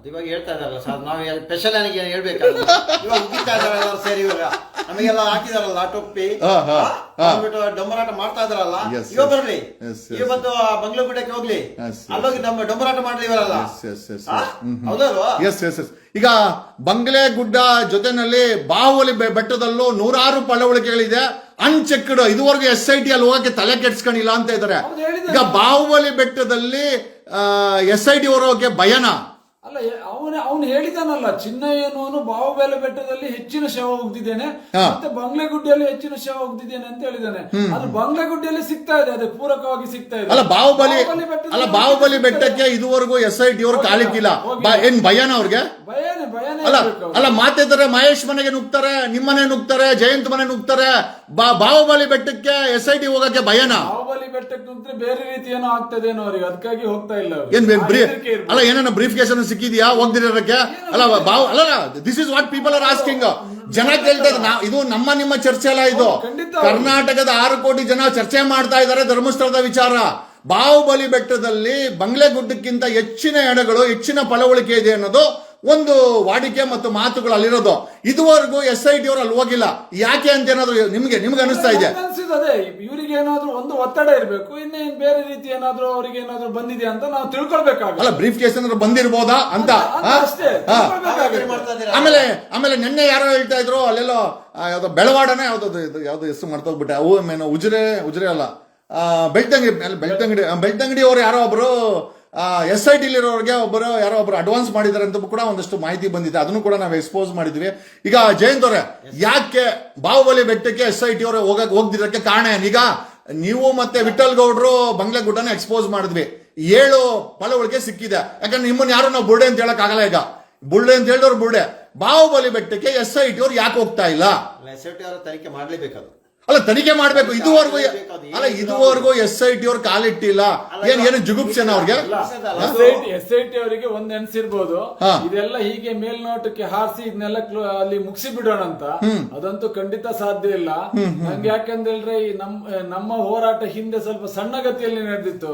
ಅದು ಇವಾಗ ಹೇಳ್ತಾ ಇದಾರಲ್ಲ ಸರ್ ನಾವು ಸ್ಪೆಷಲ್ ನನಗೆ ಹೇಳ್ಬೇಕಲ್ಲ ಇವಾಗ ಉಗಿತಾ ಇದಾರೆ ಎಲ್ಲರೂ ಸೇರಿ ಇವಾಗ. ನಮಗೆಲ್ಲ ಹಾಕಿದಾರಲ್ಲ ಟೊಪ್ಪಿ. ಹಾ, ಡೊಂಬರಾಟ. ಮಾಡ್ತಾ ಇದಾರಲ್ಲ ಇವಾಗ. ಬರ್ಲಿ. ಇವಾಗ ಬಂದು ಬಂಗ್ಲೋ ಗುಡ್ಡಕ್ಕೆ ಹೋಗ್ಲಿ. ಅಲ್ಲೋಗಿ ನಮ್ಮ ಡೊಂಬರಾಟ ಮಾಡ್ಲಿ ಇವರಲ್ಲ. ಹೌದಲ್ವಾ? ಎಸ್ ಎಸ್ ಎಸ್ ಈಗ ಬಂಗ್ಲೆ ಗುಡ್ಡ ಜೊತೆನಲ್ಲಿ ಬಾಹುಬಲಿ ಬೆಟ್ಟದಲ್ಲೂ ನೂರಾರು ಪಳವಳಿಕೆಗಳಿದೆ. ಅನ್ಚೆಕ್ಡ್ ಇದುವರೆಗೂ ಎಸ್ ಐ ಟಿ ಅಲ್ಲಿ ಹೋಗಕ್ಕೆ ತಲೆ ಕೆಡ್ಸ್ಕೊಂಡಿಲ್ಲ ಅಂತ ಇದ್ದಾರೆ. ಈಗ ಬಾಹುಬಲಿ ಬೆಟ್ಟದಲ್ಲಿ ಎಸ್ ಐ ಟಿ ಹೋಗೋಕೆ ಭಯನ. ಅಲ್ಲ ಅವನ ಅವನು ಹೇಳಿದಾನಲ್ಲ ಚಿನ್ನಯ್ಯನವನು ಬಾಹುಬೆಲೆ ಬೆಟ್ಟದಲ್ಲಿ ಹೆಚ್ಚಿನ ಶವ ಹೋಗ್ತಿದ್ದೇನೆ ಮತ್ತೆ ಬಂಗ್ಲೆಗುಡ್ಡೆಯಲ್ಲಿ ಹೆಚ್ಚಿನ ಶವ ಹೋಗ್ತಿದ್ದೇನೆ ಅಂತ ಹೇಳಿದಾನೆ. ಅದು ಬಂಗ್ಲೆಗುಡ್ಡೆಯಲ್ಲಿ ಸಿಗ್ತಾ ಇದೆ ಅದೇ ಪೂರಕವಾಗಿ ಸಿಗ್ತಾ ಇದೆ. ಅಲ್ಲ ಬಾಹುಬಲಿ ಅಲ್ಲ ಬಾಹುಬಲಿ ಬೆಟ್ಟಕ್ಕೆ ಇದುವರೆಗೂ ಎಸ್ ಐ ಟಿ ಅವ್ರ ಕಾಲಿಕ್ಕಿಲ್ಲ. ಏನ್ ಭಯನ ಅವ್ರಿಗೆ? ಭಯನೇ ಭಯನೇ ಅಲ್ಲ ಅಲ್ಲ ಮಾತಿದ್ದಾರೆ ಮಹೇಶ್ ಮನೆಗೆ ನುಗ್ತಾರೆ ನಿಮ್ಮನೆ ನುಗ್ತಾರೆ ಜಯಂತ್ ಮನೆ ನುಗ್ತಾರೆ ಬಾ- ಬಾಹುಬಲಿ ಬೆಟ್ಟಕ್ಕೆ ಎಸ್ ಐ ಟಿ ಹೋಗಕ್ಕೆ ಭಯನಾ? ಬಾಹುಬಲಿ ಬೆಟ್ಟಕ್ಕೆ ಬೇರೆ ರೀತಿ ಏನೋ ಆಗ್ತದೇನೋ ಅವ್ರಿಗೆ. ಅದಕ್ಕಾಗಿ ಹೋಗ್ತಾ ಇಲ್ಲ ಅವ್ರು. ಏನ್ ಆ ಹೆದರಿಕೆ. ಅಲ್ಲ ಏನೇನ ಬ್ರೀಫ್ ಕೇಸ್ ಅನ್ನು ಸಿಕ್ಕಿದ್ಯಾ ಹೋಗ್ದಿರೋದಕ್ಕೆ ಅಲ್ಲ ಬಾವು ಅಲ್ಲ this is what people are asking ಜನ ಕೇಳ್ತಾ ಇದ್ದಾರೆ. ಇದು ನಮ್ಮ ನಿಮ್ಮ ಚರ್ಚೆ ಅಲ್ಲ ಇದು. ಹೌದು, ಖಂಡಿತ. ಕರ್ನಾಟಕದ ಆರು ಕೋಟಿ ಜನ ಚರ್ಚೆ ಮಾಡ್ತಾ ಇದ್ದಾರೆ ಧರ್ಮಸ್ಥಳದ ವಿಚಾರ. ಬಾಹುಬಲಿ ಬೆಟ್ಟದಲ್ಲಿ ಬಂಗ್ಲೆ ಗುಡ್ಡಕ್ಕಿಂತ ಹೆಚ್ಚಿನ ಎಡಗಳು ಹೆಚ್ಚಿನ ಪಳವಳಿಕೆ ಇದೆ ಅನ್ನೋದು ಒಂದು ವಾಡಿಕೆ ಮತ್ತು ಮಾತುಗಳು ಅಲ್ಲಿರೋದು. ಇದುವರೆಗೂ ಎಸ್ ಐ ಟಿ ಅವರು ಅಲ್ಲಿ ಹೋಗಿಲ್ಲ. ಯಾಕೆ ಅಂತ ಏನಾದ್ರು ನಿಮ್ಗೆ ನಿಮ್ಗೆ ಅನಿಸ್ತಾ ಇದೆ? ಅದೇ ಇವರಿಗೆ ಏನಾದ್ರು ಒಂದು ಒತ್ತಡ ಇರಬೇಕು ಇನ್ನೇನ್ ಬೇರೆ ರೀತಿ ಏನಾದ್ರು ಅವರಿಗೆ ಏನಾದ್ರು ಬಂದಿದೆ ಅಂತ ನಾವು ತಿಳ್ಕೊಳ್ಬೇಕಾಗ ಅಲ್ಲ ಬ್ರೀಫ್ ಕೇಸ್ ಏನಾದ್ರು ಬಂದಿರ್ಬೋದಾ ಅಂತ? ಅಷ್ಟೇ? ಆಮೇಲೆ ಆಮೇಲೆ ನಿನ್ನೆ ಯಾರೋ ಹೇಳ್ತಾ ಇದ್ರು ಅಲ್ಲೆಲ್ಲೋ ಯಾವ್ದೋ ಬೆಳವಾಡನೆ ಯಾವ್ದು ಇದು ಯಾವ್ದು ಹೆಸರು ಮಾಡ್ತೋಗ್ಬಿಟ್ಟೆ ಅವು ಮೇನು ಉಜ್ರೆ ಉಜ್ರೆ ಅಲ್ಲ. ಬೆಳ್ತಂಗಿ ಬೆಳ್ತಂಗಡಿ ಅಲ್ಲ, ಬೆಳ್ತಂಗಡಿ ಬೆಳ್ತಂಗಡಿ ಅವರು ಯಾರೋ ಒಬ್ರು ಎಸ್ ಐ ಟಿಲಿರೋರಿಗೆ ಒಬ್ಬರು ಯಾರೋ ಒಬ್ರು ಅಡ್ವಾನ್ಸ್ ಮಾಡಿದ್ದಾರೆ ಅಂತ ಕೂಡ ಒಂದಷ್ಟು ಮಾಹಿತಿ ಬಂದಿದೆ. ಅದನ್ನು ಕೂಡ ನಾವು ಎಕ್ಸ್ಪೋಸ್ ಮಾಡಿದ್ವಿ. ಈಗ ಜಯಂತ್ ಅವರೇ, ಯಾಕೆ ಬಾಹುಬಲಿ ಬೆಟ್ಟಕ್ಕೆ ಎಸ್ ಐ ಟಿ ಅವರು ಹೋಗಕ್ ಹೋಗ್ದಿರಕ್ಕೆ ಕಾರಣ ಏನೀಗ ನೀವು ಮತ್ತೆ ವಿಠಲ್ ಗೌಡ್ರು ಬಂಗ್ಲೆ ಗುಡ್ಡನ ಎಕ್ಸ್ಪೋಸ್ ಮಾಡಿದ್ವಿ. ಏಳು ಫಲಗಳಿಗೆ ಸಿಕ್ಕಿದೆ. ಯಾಕಂದ್ರೆ ನಿಮ್ಮನ್ನ ಯಾರು ನಾವು ಬುರ್ಡೆ ಅಂತ ಹೇಳಕ್ ಆಗಲ್ಲ ಈಗ. ಬುಳ್ಳೆ ಅಂತ ಹೇಳಿದವ್ರು ಬುಳ್ಳೆ. ಬಾಹುಬಲಿ ಬೆಟ್ಟಕ್ಕೆ ಎಸ್ ಐ ಟಿ ಅವ್ರು ಯಾಕೆ ಹೋಗ್ತಾ ಇಲ್ಲ? ಎಸ್ ಐ ಟಿ ಅವರ ತನಿಖೆ ಅಲ್ಲ ತನಿಖೆ ಮಾಡ್ಬೇಕು. ಇದುವರೆಗೂ ಅಲ್ಲ ಇದುವರೆಗೂ ಎಸ್ ಐ ಟಿ ಅವ್ರ ಕಾಲಿಟ್ಟಿಲ್ಲ. ಏನ್ ಏನು ಜುಗುಪ್ಸೆನ ಅವ್ರಿಗೆ? ಎಸ್ ಐ ಟಿ ಅವರಿಗೆ ಒಂದ್ ನೆನ್ಸಿರ್ಬೋದು. ಇದೆಲ್ಲ ಹೀಗೆ ಮೇಲ್ನೋಟಕ್ಕೆ ಹಾರಿಸಿ ಇದನ್ನೆಲ್ಲ ಕ್ಲೋ- ಅಲ್ಲಿ ಮುಗಿಸಿ ಬಿಡೋಣ ಅಂತ ಅದಂತೂ ಖಂಡಿತ ಸಾಧ್ಯ ಇಲ್ಲ. ನಂಗೆ ಯಾಕಂದ್ರೆ ಈ ನಮ್ ನಮ್ಮ ಹೋರಾಟ ಹಿಂದೆ ಸ್ವಲ್ಪ ಸಣ್ಣ ಗತಿಯಲ್ಲಿ ನಡೆದಿತ್ತು.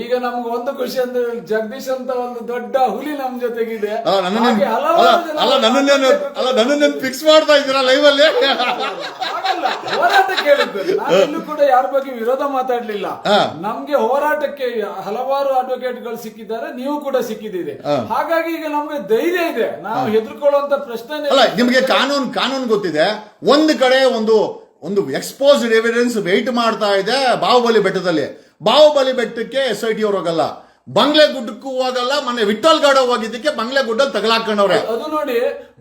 ಈಗ ನಮ್ಗೆ ಒಂದು ಖುಷಿ ಅಂದ್ರೆ ಜಗದೀಶ್ ಅಂತ ಒಂದು ದೊಡ್ಡ ಹುಲಿ ನಮ್ ಜೊತೆಗಿದೆ. ಅಲ್ಲ ನನ್ನನ್ನೇನು ಅಲ್ಲ ಅಲ್ಲ ನನ್ನನ್ನೇನು ಅಲ್ಲ ನನ್ನನ್ನೇನು ಫಿಕ್ಸ್ ಮಾಡ್ತಾ ಇದ್ದೀರಾ ಲೈವ್ ಅಲ್ಲಿ ಹಾಗಲ್ಲ, ಕೇಳಿದ್ದು. ನಾವೆಲ್ಲೂ ಕೂಡ ಯಾರ ಬಗ್ಗೆ ವಿರೋಧ ಮಾತಾಡ್ಲಿಲ್ಲ. ನಮ್ಗೆ ಹೋರಾಟಕ್ಕೆ ಹಲವಾರು ಅಡ್ವೊಕೇಟ್ಗಳು ಸಿಕ್ಕಿದ್ದಾರೆ ನೀವು ಕೂಡ ಸಿಕ್ಕಿದ್ದೀರಿ. ಹಾಗಾಗಿ ಈಗ ನಮ್ಗೆ ಧೈರ್ಯ ಇದೆ. ನಾವು ಹೆದರ್ಕೊಳ್ಳುವಂತ ಪ್ರಶ್ನೆ ಅಲ್ಲ ನಿಮಗೆ ಕಾನೂನು ಕಾನೂನು ಗೊತ್ತಿದೆ. ಒಂದು ಕಡೆ ಒಂದು ಒಂದು ಎಕ್ಸ್ಪೋಸ್ಡ್ ಎವಿಡೆನ್ಸ್ ವೆಯ್ಟ್ ಮಾಡ್ತಾ ಇದೆ ಬಾಹುಬಲಿ ಬೆಟ್ಟದಲ್ಲಿ. ಬಾಹುಬಲಿ ಬೆಟ್ಟಕ್ಕೆ ಎಸ್ ಐ ಟಿ ಅವ್ರು ಹೋಗಲ್ಲ. ಬಂಗ್ಲೆ ಗುಡ್ಡಕ್ಕೂ ಹೋಗಲ್ಲ ಮೊನ್ನೆ ವಿಠಲ್ ಗಾಡ ಹೋಗಿದ್ದಕ್ಕೆ ಬಂಗ್ಲೆ ಗುಡ್ಡಲ್ಲಿ ತಗಲಾಕೊಂಡವ್ರೆ ಅದು ನೋಡಿ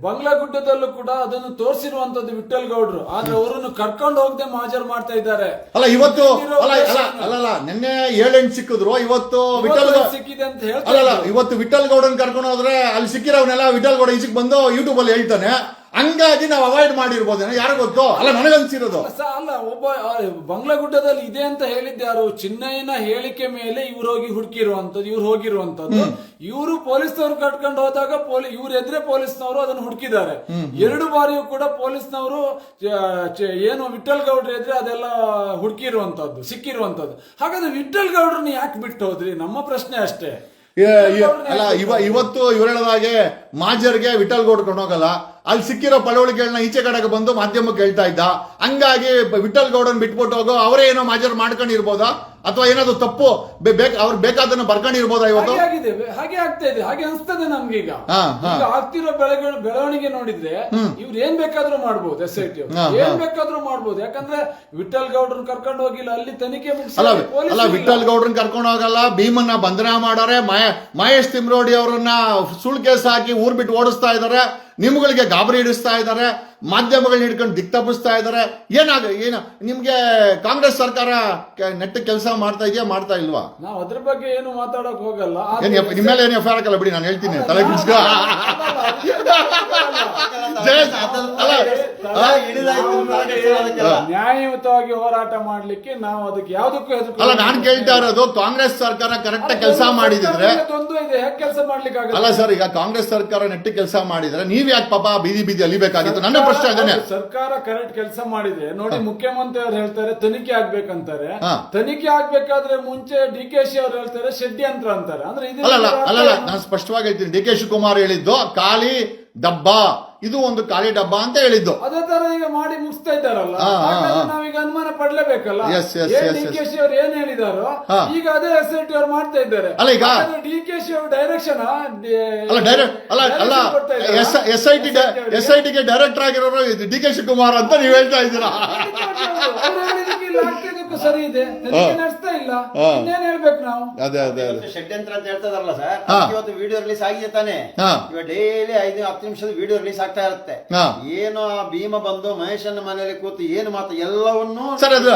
ಬಂಗ್ಲಾ ಗುಡ್ಡದಲ್ಲೂ ಕೂಡ ಅದನ್ನು ತೋರಿಸಿರುವಂತದ್ದು ವಿಠಲ್ ಗೌಡ್ರು. ಆದ್ರೆ ಅವರನ್ನು ಕರ್ಕೊಂಡು ಹೋಗದೆ ಮಾಜರ್ ಮಾಡ್ತಾ ಇದ್ದಾರೆ. ಅಲ್ಲ ಇವತ್ತು ಅಲ್ಲ ಅಲ್ಲ? ಅಲ್ಲಲ್ಲ ನಿನ್ನೆ ಏಳೆಂಟು ಸಿಕ್ಕಿದ್ರು ಇವತ್ತು ವಿಠಲ್ ಸಿಕ್ಕಿದೆ ಅಂತ ಹೇಳಿ ಅಲ್ಲಲ್ಲ ಇವತ್ತು ವಿಠಲ್ ಗೌಡನ್ ಕರ್ಕೊಂಡು ಹೋದ್ರೆ ಅಲ್ಲಿ ಸಿಕ್ಕಿರೋನೆಲ್ಲ ವಿಠಲ್ ಗೌಡ ಈಚೆಗೆ ಬಂದು ಯೂಟ್ಯೂಬ್ ಅಲ್ಲಿ ಹೇಳ್ತಾನೆ. ಹಂಗಾಗಿ ನಾವು ಅವಾಯ್ಡ್ ಮಾಡಿರ್ಬೋದೇನೋ ಯಾರು ಗೊತ್ತು? ಅಲ್ಲ ನನಗನ್ಸಿರೋದು. ಅಲ್ಲ ಒಬ್ಬ ಬಂಗ್ಲಗುಡ್ಡದಲ್ಲಿ ಇದೆ ಅಂತ ಹೇಳಿದ್ದೆ ಯಾರು? ಚಿನ್ನಯ್ಯನ ಹೇಳಿಕೆ ಮೇಲೆ ಇವ್ರು ಹೋಗಿ ಹುಡುಕಿರುವಂತದ್ದು ಇವ್ರು ಹೋಗಿರುವಂತದ್ದು ಇವರು ಪೊಲೀಸ್ನವ್ರು ಕಟ್ಕೊಂಡು ಹೋದಾಗ ಪೊಲೀಸ್ ಇವ್ರ ಎದ್ರೆ ಪೊಲೀಸ್ನವರು ಅದನ್ನು ಹುಡುಕಿದ್ದಾರೆ. ಎರಡು ಬಾರಿಯೂ ಕೂಡ ಪೊಲೀಸ್ನವರು ಏನು ವಿಠಲ್ ಗೌಡ್ರ ಎದ್ರೆ ಅದೆಲ್ಲ ಹುಡುಕಿರುವಂತದ್ದು ಸಿಕ್ಕಿರುವಂತದ್ದು ಹಾಗಾದ್ರೆ ವಿಠಲ್ ಗೌಡ್ರನ್ನ ಯಾಕೆ ಬಿಟ್ಟು ಹೋದ್ರಿ? ನಮ್ಮ ಪ್ರಶ್ನೆ ಅಷ್ಟೇ. ಅಲ್ಲ ಇವ ಇವತ್ತು ಇವ್ರು ಹೇಳೋದಾಗೆ ಮಾಜರ್ಗೆ ವಿಠಲ್ ಗೌಡ್ ಕೊಂಡೋಗಲ್ಲ. ಅಲ್ಲಿ ಸಿಕ್ಕಿರೋ ಪಳವಳಿಗಳನ್ನ ಈಚೆ ಕಡೆಗೆ ಬಂದು ಮಾಧ್ಯಮಕ್ಕೆ ಹೇಳ್ತಾ ಇದ್ದ. ಹಂಗಾಗಿ ವಿಠಲ್ ಗೌಡನ್ ಬಿಟ್ಬಿಟ್ಟು ಹೋಗೋ ಅವರೇ ಏನೋ ಮಾಜರ್ ಮಾಡ್ಕೊಂಡಿರ್ಬೋದಾ? ಅಥವಾ ಏನಾದ್ರು ತಪ್ಪು ಬೇಕ್ ಅವ್ರು ಬೇಕಾದನ್ನ ಬರ್ಕೊಂಡಿರ್ಬೋದಾ ಇವತ್ತು? ಹಾಗೆ ಆಗಿದೆ ಹಾಗೆ ಆಗ್ತಾ ಇದೆ ಹಾಗೆ ಅನ್ಸ್ತದೆ ನಮ್ಗೆ ಈಗ ಹಾ, ಹಾ. ಈಗ ಆಗ್ತಿರೋ ಬೆಳೆಗಳ ಬೆಳವಣಿಗೆ ನೋಡಿದ್ರೆ ಇವ್ರು ಏನ್ ಬೇಕಾದ್ರೂ ಮಾಡ್ಬೋದು ಎಸ್ ಐ ಟಿ ಏನ್ ಬೇಕಾದ್ರೂ ಮಾಡ್ಬೋದು. ಯಾಕಂದ್ರೆ ವಿಠಲ್ ಗೌಡ್ರನ್ ಕರ್ಕೊಂಡು ಹೋಗಿಲ್ಲ ಅಲ್ಲಿ ತನಿಖೆ ಮುಗಿಸಿ ಅಲ್ಲ ಪೊಲೀಸ್ ಅಲ್ಲ ಇಲ್ಲ. ವಿಠಲ್ ಗೌಡ್ರನ್ ಕರ್ಕೊಂಡು ಹೋಗಲ್ಲ ಭೀಮನ್ನ ಬಂಧನ ಮಾಡಾರೆ ಮಹೇ- ಮಹೇಶ್ ತಿಮ್ರೋಡಿ ಅವರನ್ನ ಸುಳ್ಳು ಕೇಸ್ ಹಾಕಿ ಊರ್ ಬಿಟ್ಟು ಓಡಿಸ್ತಾ ಇದಾರೆ ನಿಮ್ಗಳಿಗೆ ಗಾಬರಿ ಹಿಡಿಸ್ತಾ ಇದಾರೆ ಮಾಧ್ಯಮಗಳನ್ನ ಹಿಡ್ಕೊಂಡು ದಿಕ್ ತಪ್ಪಿಸ್ತಾ ಇದಾರೆ ಏನಾಗ ಏನ ನಿಮ್ಗೆ ಕಾಂಗ್ರೆಸ್ ಸರ್ಕಾರ ನೆಟ್ಟ ಕೆಲಸ ಮಾಡ್ತಾ ಇದೆಯಾ ಮಾಡ್ತಾ ಇಲ್ವಾ ನಾವು ಅದ್ರ ಬಗ್ಗೆ ಏನು ಮಾತಾಡಕ್ ಹೋಗಲ್ಲ ನಿಮ್ಮ ಮೇಲೆ ಏನು ಎಫ್ ಹಾಕಲ್ಲ ಬಿಡಿ ನಾನು ಹೇಳ್ತೀನಿ ತಲೆ. ನ್ಯಾಯಯುತವಾಗಿ ಹೋರಾಟ ಮಾಡ್ಲಿಕ್ಕೆ ನಾವು ಅದಕ್ಕೆ ಯಾವ್ದಕ್ಕೂ ಅಲ್ಲ ನಾನು ಕೇಳ್ತಾ ಇರೋದು ಕಾಂಗ್ರೆಸ್ ಸರ್ಕಾರ ಕರೆಕ್ಟ್ ಕೆಲಸ ಮಾಡಿದ್ರೆ ಕೆಲಸ ಮಾಡ್ಲಿಕ್ಕೆ ಅಲ್ಲ ಸರ್ ಈಗ ಕಾಂಗ್ರೆಸ್ ಸರ್ಕಾರ ನೆಟ್ಟ ಕೆಲಸ ಮಾಡಿದ್ರೆ ನೀವ್ ಯಾಕೆ ಪಾಪ ಬೀದಿ ಬೀದಿ ಅಲಿಬೇಕಾಗಿತ್ತು ನನ್ನ ಸರ್ಕಾರ ಕರೆಕ್ಟ್ ಕೆಲಸ ಮಾಡಿದೆ. ನೋಡಿ ಮುಖ್ಯಮಂತ್ರಿ ಅವ್ರು ಹೇಳ್ತಾರೆ ತನಿಖೆ ಆಗ್ಬೇಕಂತಾರೆ. ಹಾ. ತನಿಖೆ ಆಗ್ಬೇಕಾದ್ರೆ ಮುಂಚೆ ಡಿ ಕೆ ಶಿ ಅವ್ರು ಹೇಳ್ತಾರೆ ಷಡ್ಯಂತ್ರ ಅಂತಾರೆ. ಅಂದ್ರೆ ಇದು ಅಲ್ಲಲ್ಲ ಅಲ್ಲಲ್ಲ ನಾನು ಸ್ಪಷ್ಟವಾಗಿ ಹೇಳ್ತೀನಿ. ಡಿ ಕೆ ಶಿವಕುಮಾರ್ ಹೇಳಿದ್ದು ಖಾಲಿ ಡಬ್ಬ ಇದು ಒಂದು ಖಾಲಿ ಡಬ್ಬ ಅಂತ ಹೇಳಿದ್ದು. ಅದೇ ತರ ಈಗ ಮಾಡಿ ಮುಗಿಸ್ತಾ ಇದ್ದಾರಲ್ಲ? ಹಾಗಾದ್ರೆ. ನಾವೀಗ ಅನುಮಾನ ಪಡ್ಲೇಬೇಕಲ್ಲ? S S S D K Shi ಅವ್ರು ಏನ್ ಹೇಳಿದಾರೋ ಈಗ ಅದೇ ಎಸ್ ಐ ಟಿ ಅವ್ರು ಮಾಡ್ತಾ ಇದ್ದಾರೆ. ಅಲ್ಲ ಈಗ- ಡಿ ಕೆ ಶಿ ಅವ್ರ ಡೈರೆಕ್ಷನ್ ಅಲ್ಲ ಡೈರೆಕ್ಟ್ ಅಲ್ಲ ಅಲ್ಲ S S I T S I ಟಿಗೆ ಡೈರೆಕ್ಟರ್ ಆಗಿರೋರು ಡಿ ಕೆ ಶಿವಕುಮಾರ್ ಅಂತ ನೀವು ಹೇಳ್ತಾ ಇದ್ದೀರಾ? ಸರಿ ಇದೆ. ತನಿಖೆ ನಡೆಸ್ತಾ ಇಲ್ಲ. ಹಾ. ಇನ್ನೇನ್ ಹೇಳ್ಬೇಕು ನಾವು? ಅದೇ ಅದೇ ಅದೇ. ಇವತ್ತು ಷಡ್ಯಂತ್ರ ಅಂತ ಹೇಳ್ತದಾರಲ್ಲ ಸರ್? ಹಾ. ಇವತ್ತು ವಿಡಿಯೋ ರಿಲೀಸ್ ಆಗಿದೆ ತಾನೆ? ಹಾ. ಇವಾಗ ಡೈಲಿ ಐದು ಹತ್ತು ನಿಮಿಷದ ವಿಡಿಯೋ ರಿಲೀಸ್ ಆಗ್ತಾ ಇರುತ್ತೆ. ಹಾ. ಏನು ಆ ಭೀಮ ಬಂದು ಮಹೇಶನ ಮನೆಯಲ್ಲಿ ಕೂತು ಏನು ಮಾತು ಎಲ್ಲವನ್ನೂ ಸರ್ ಅದು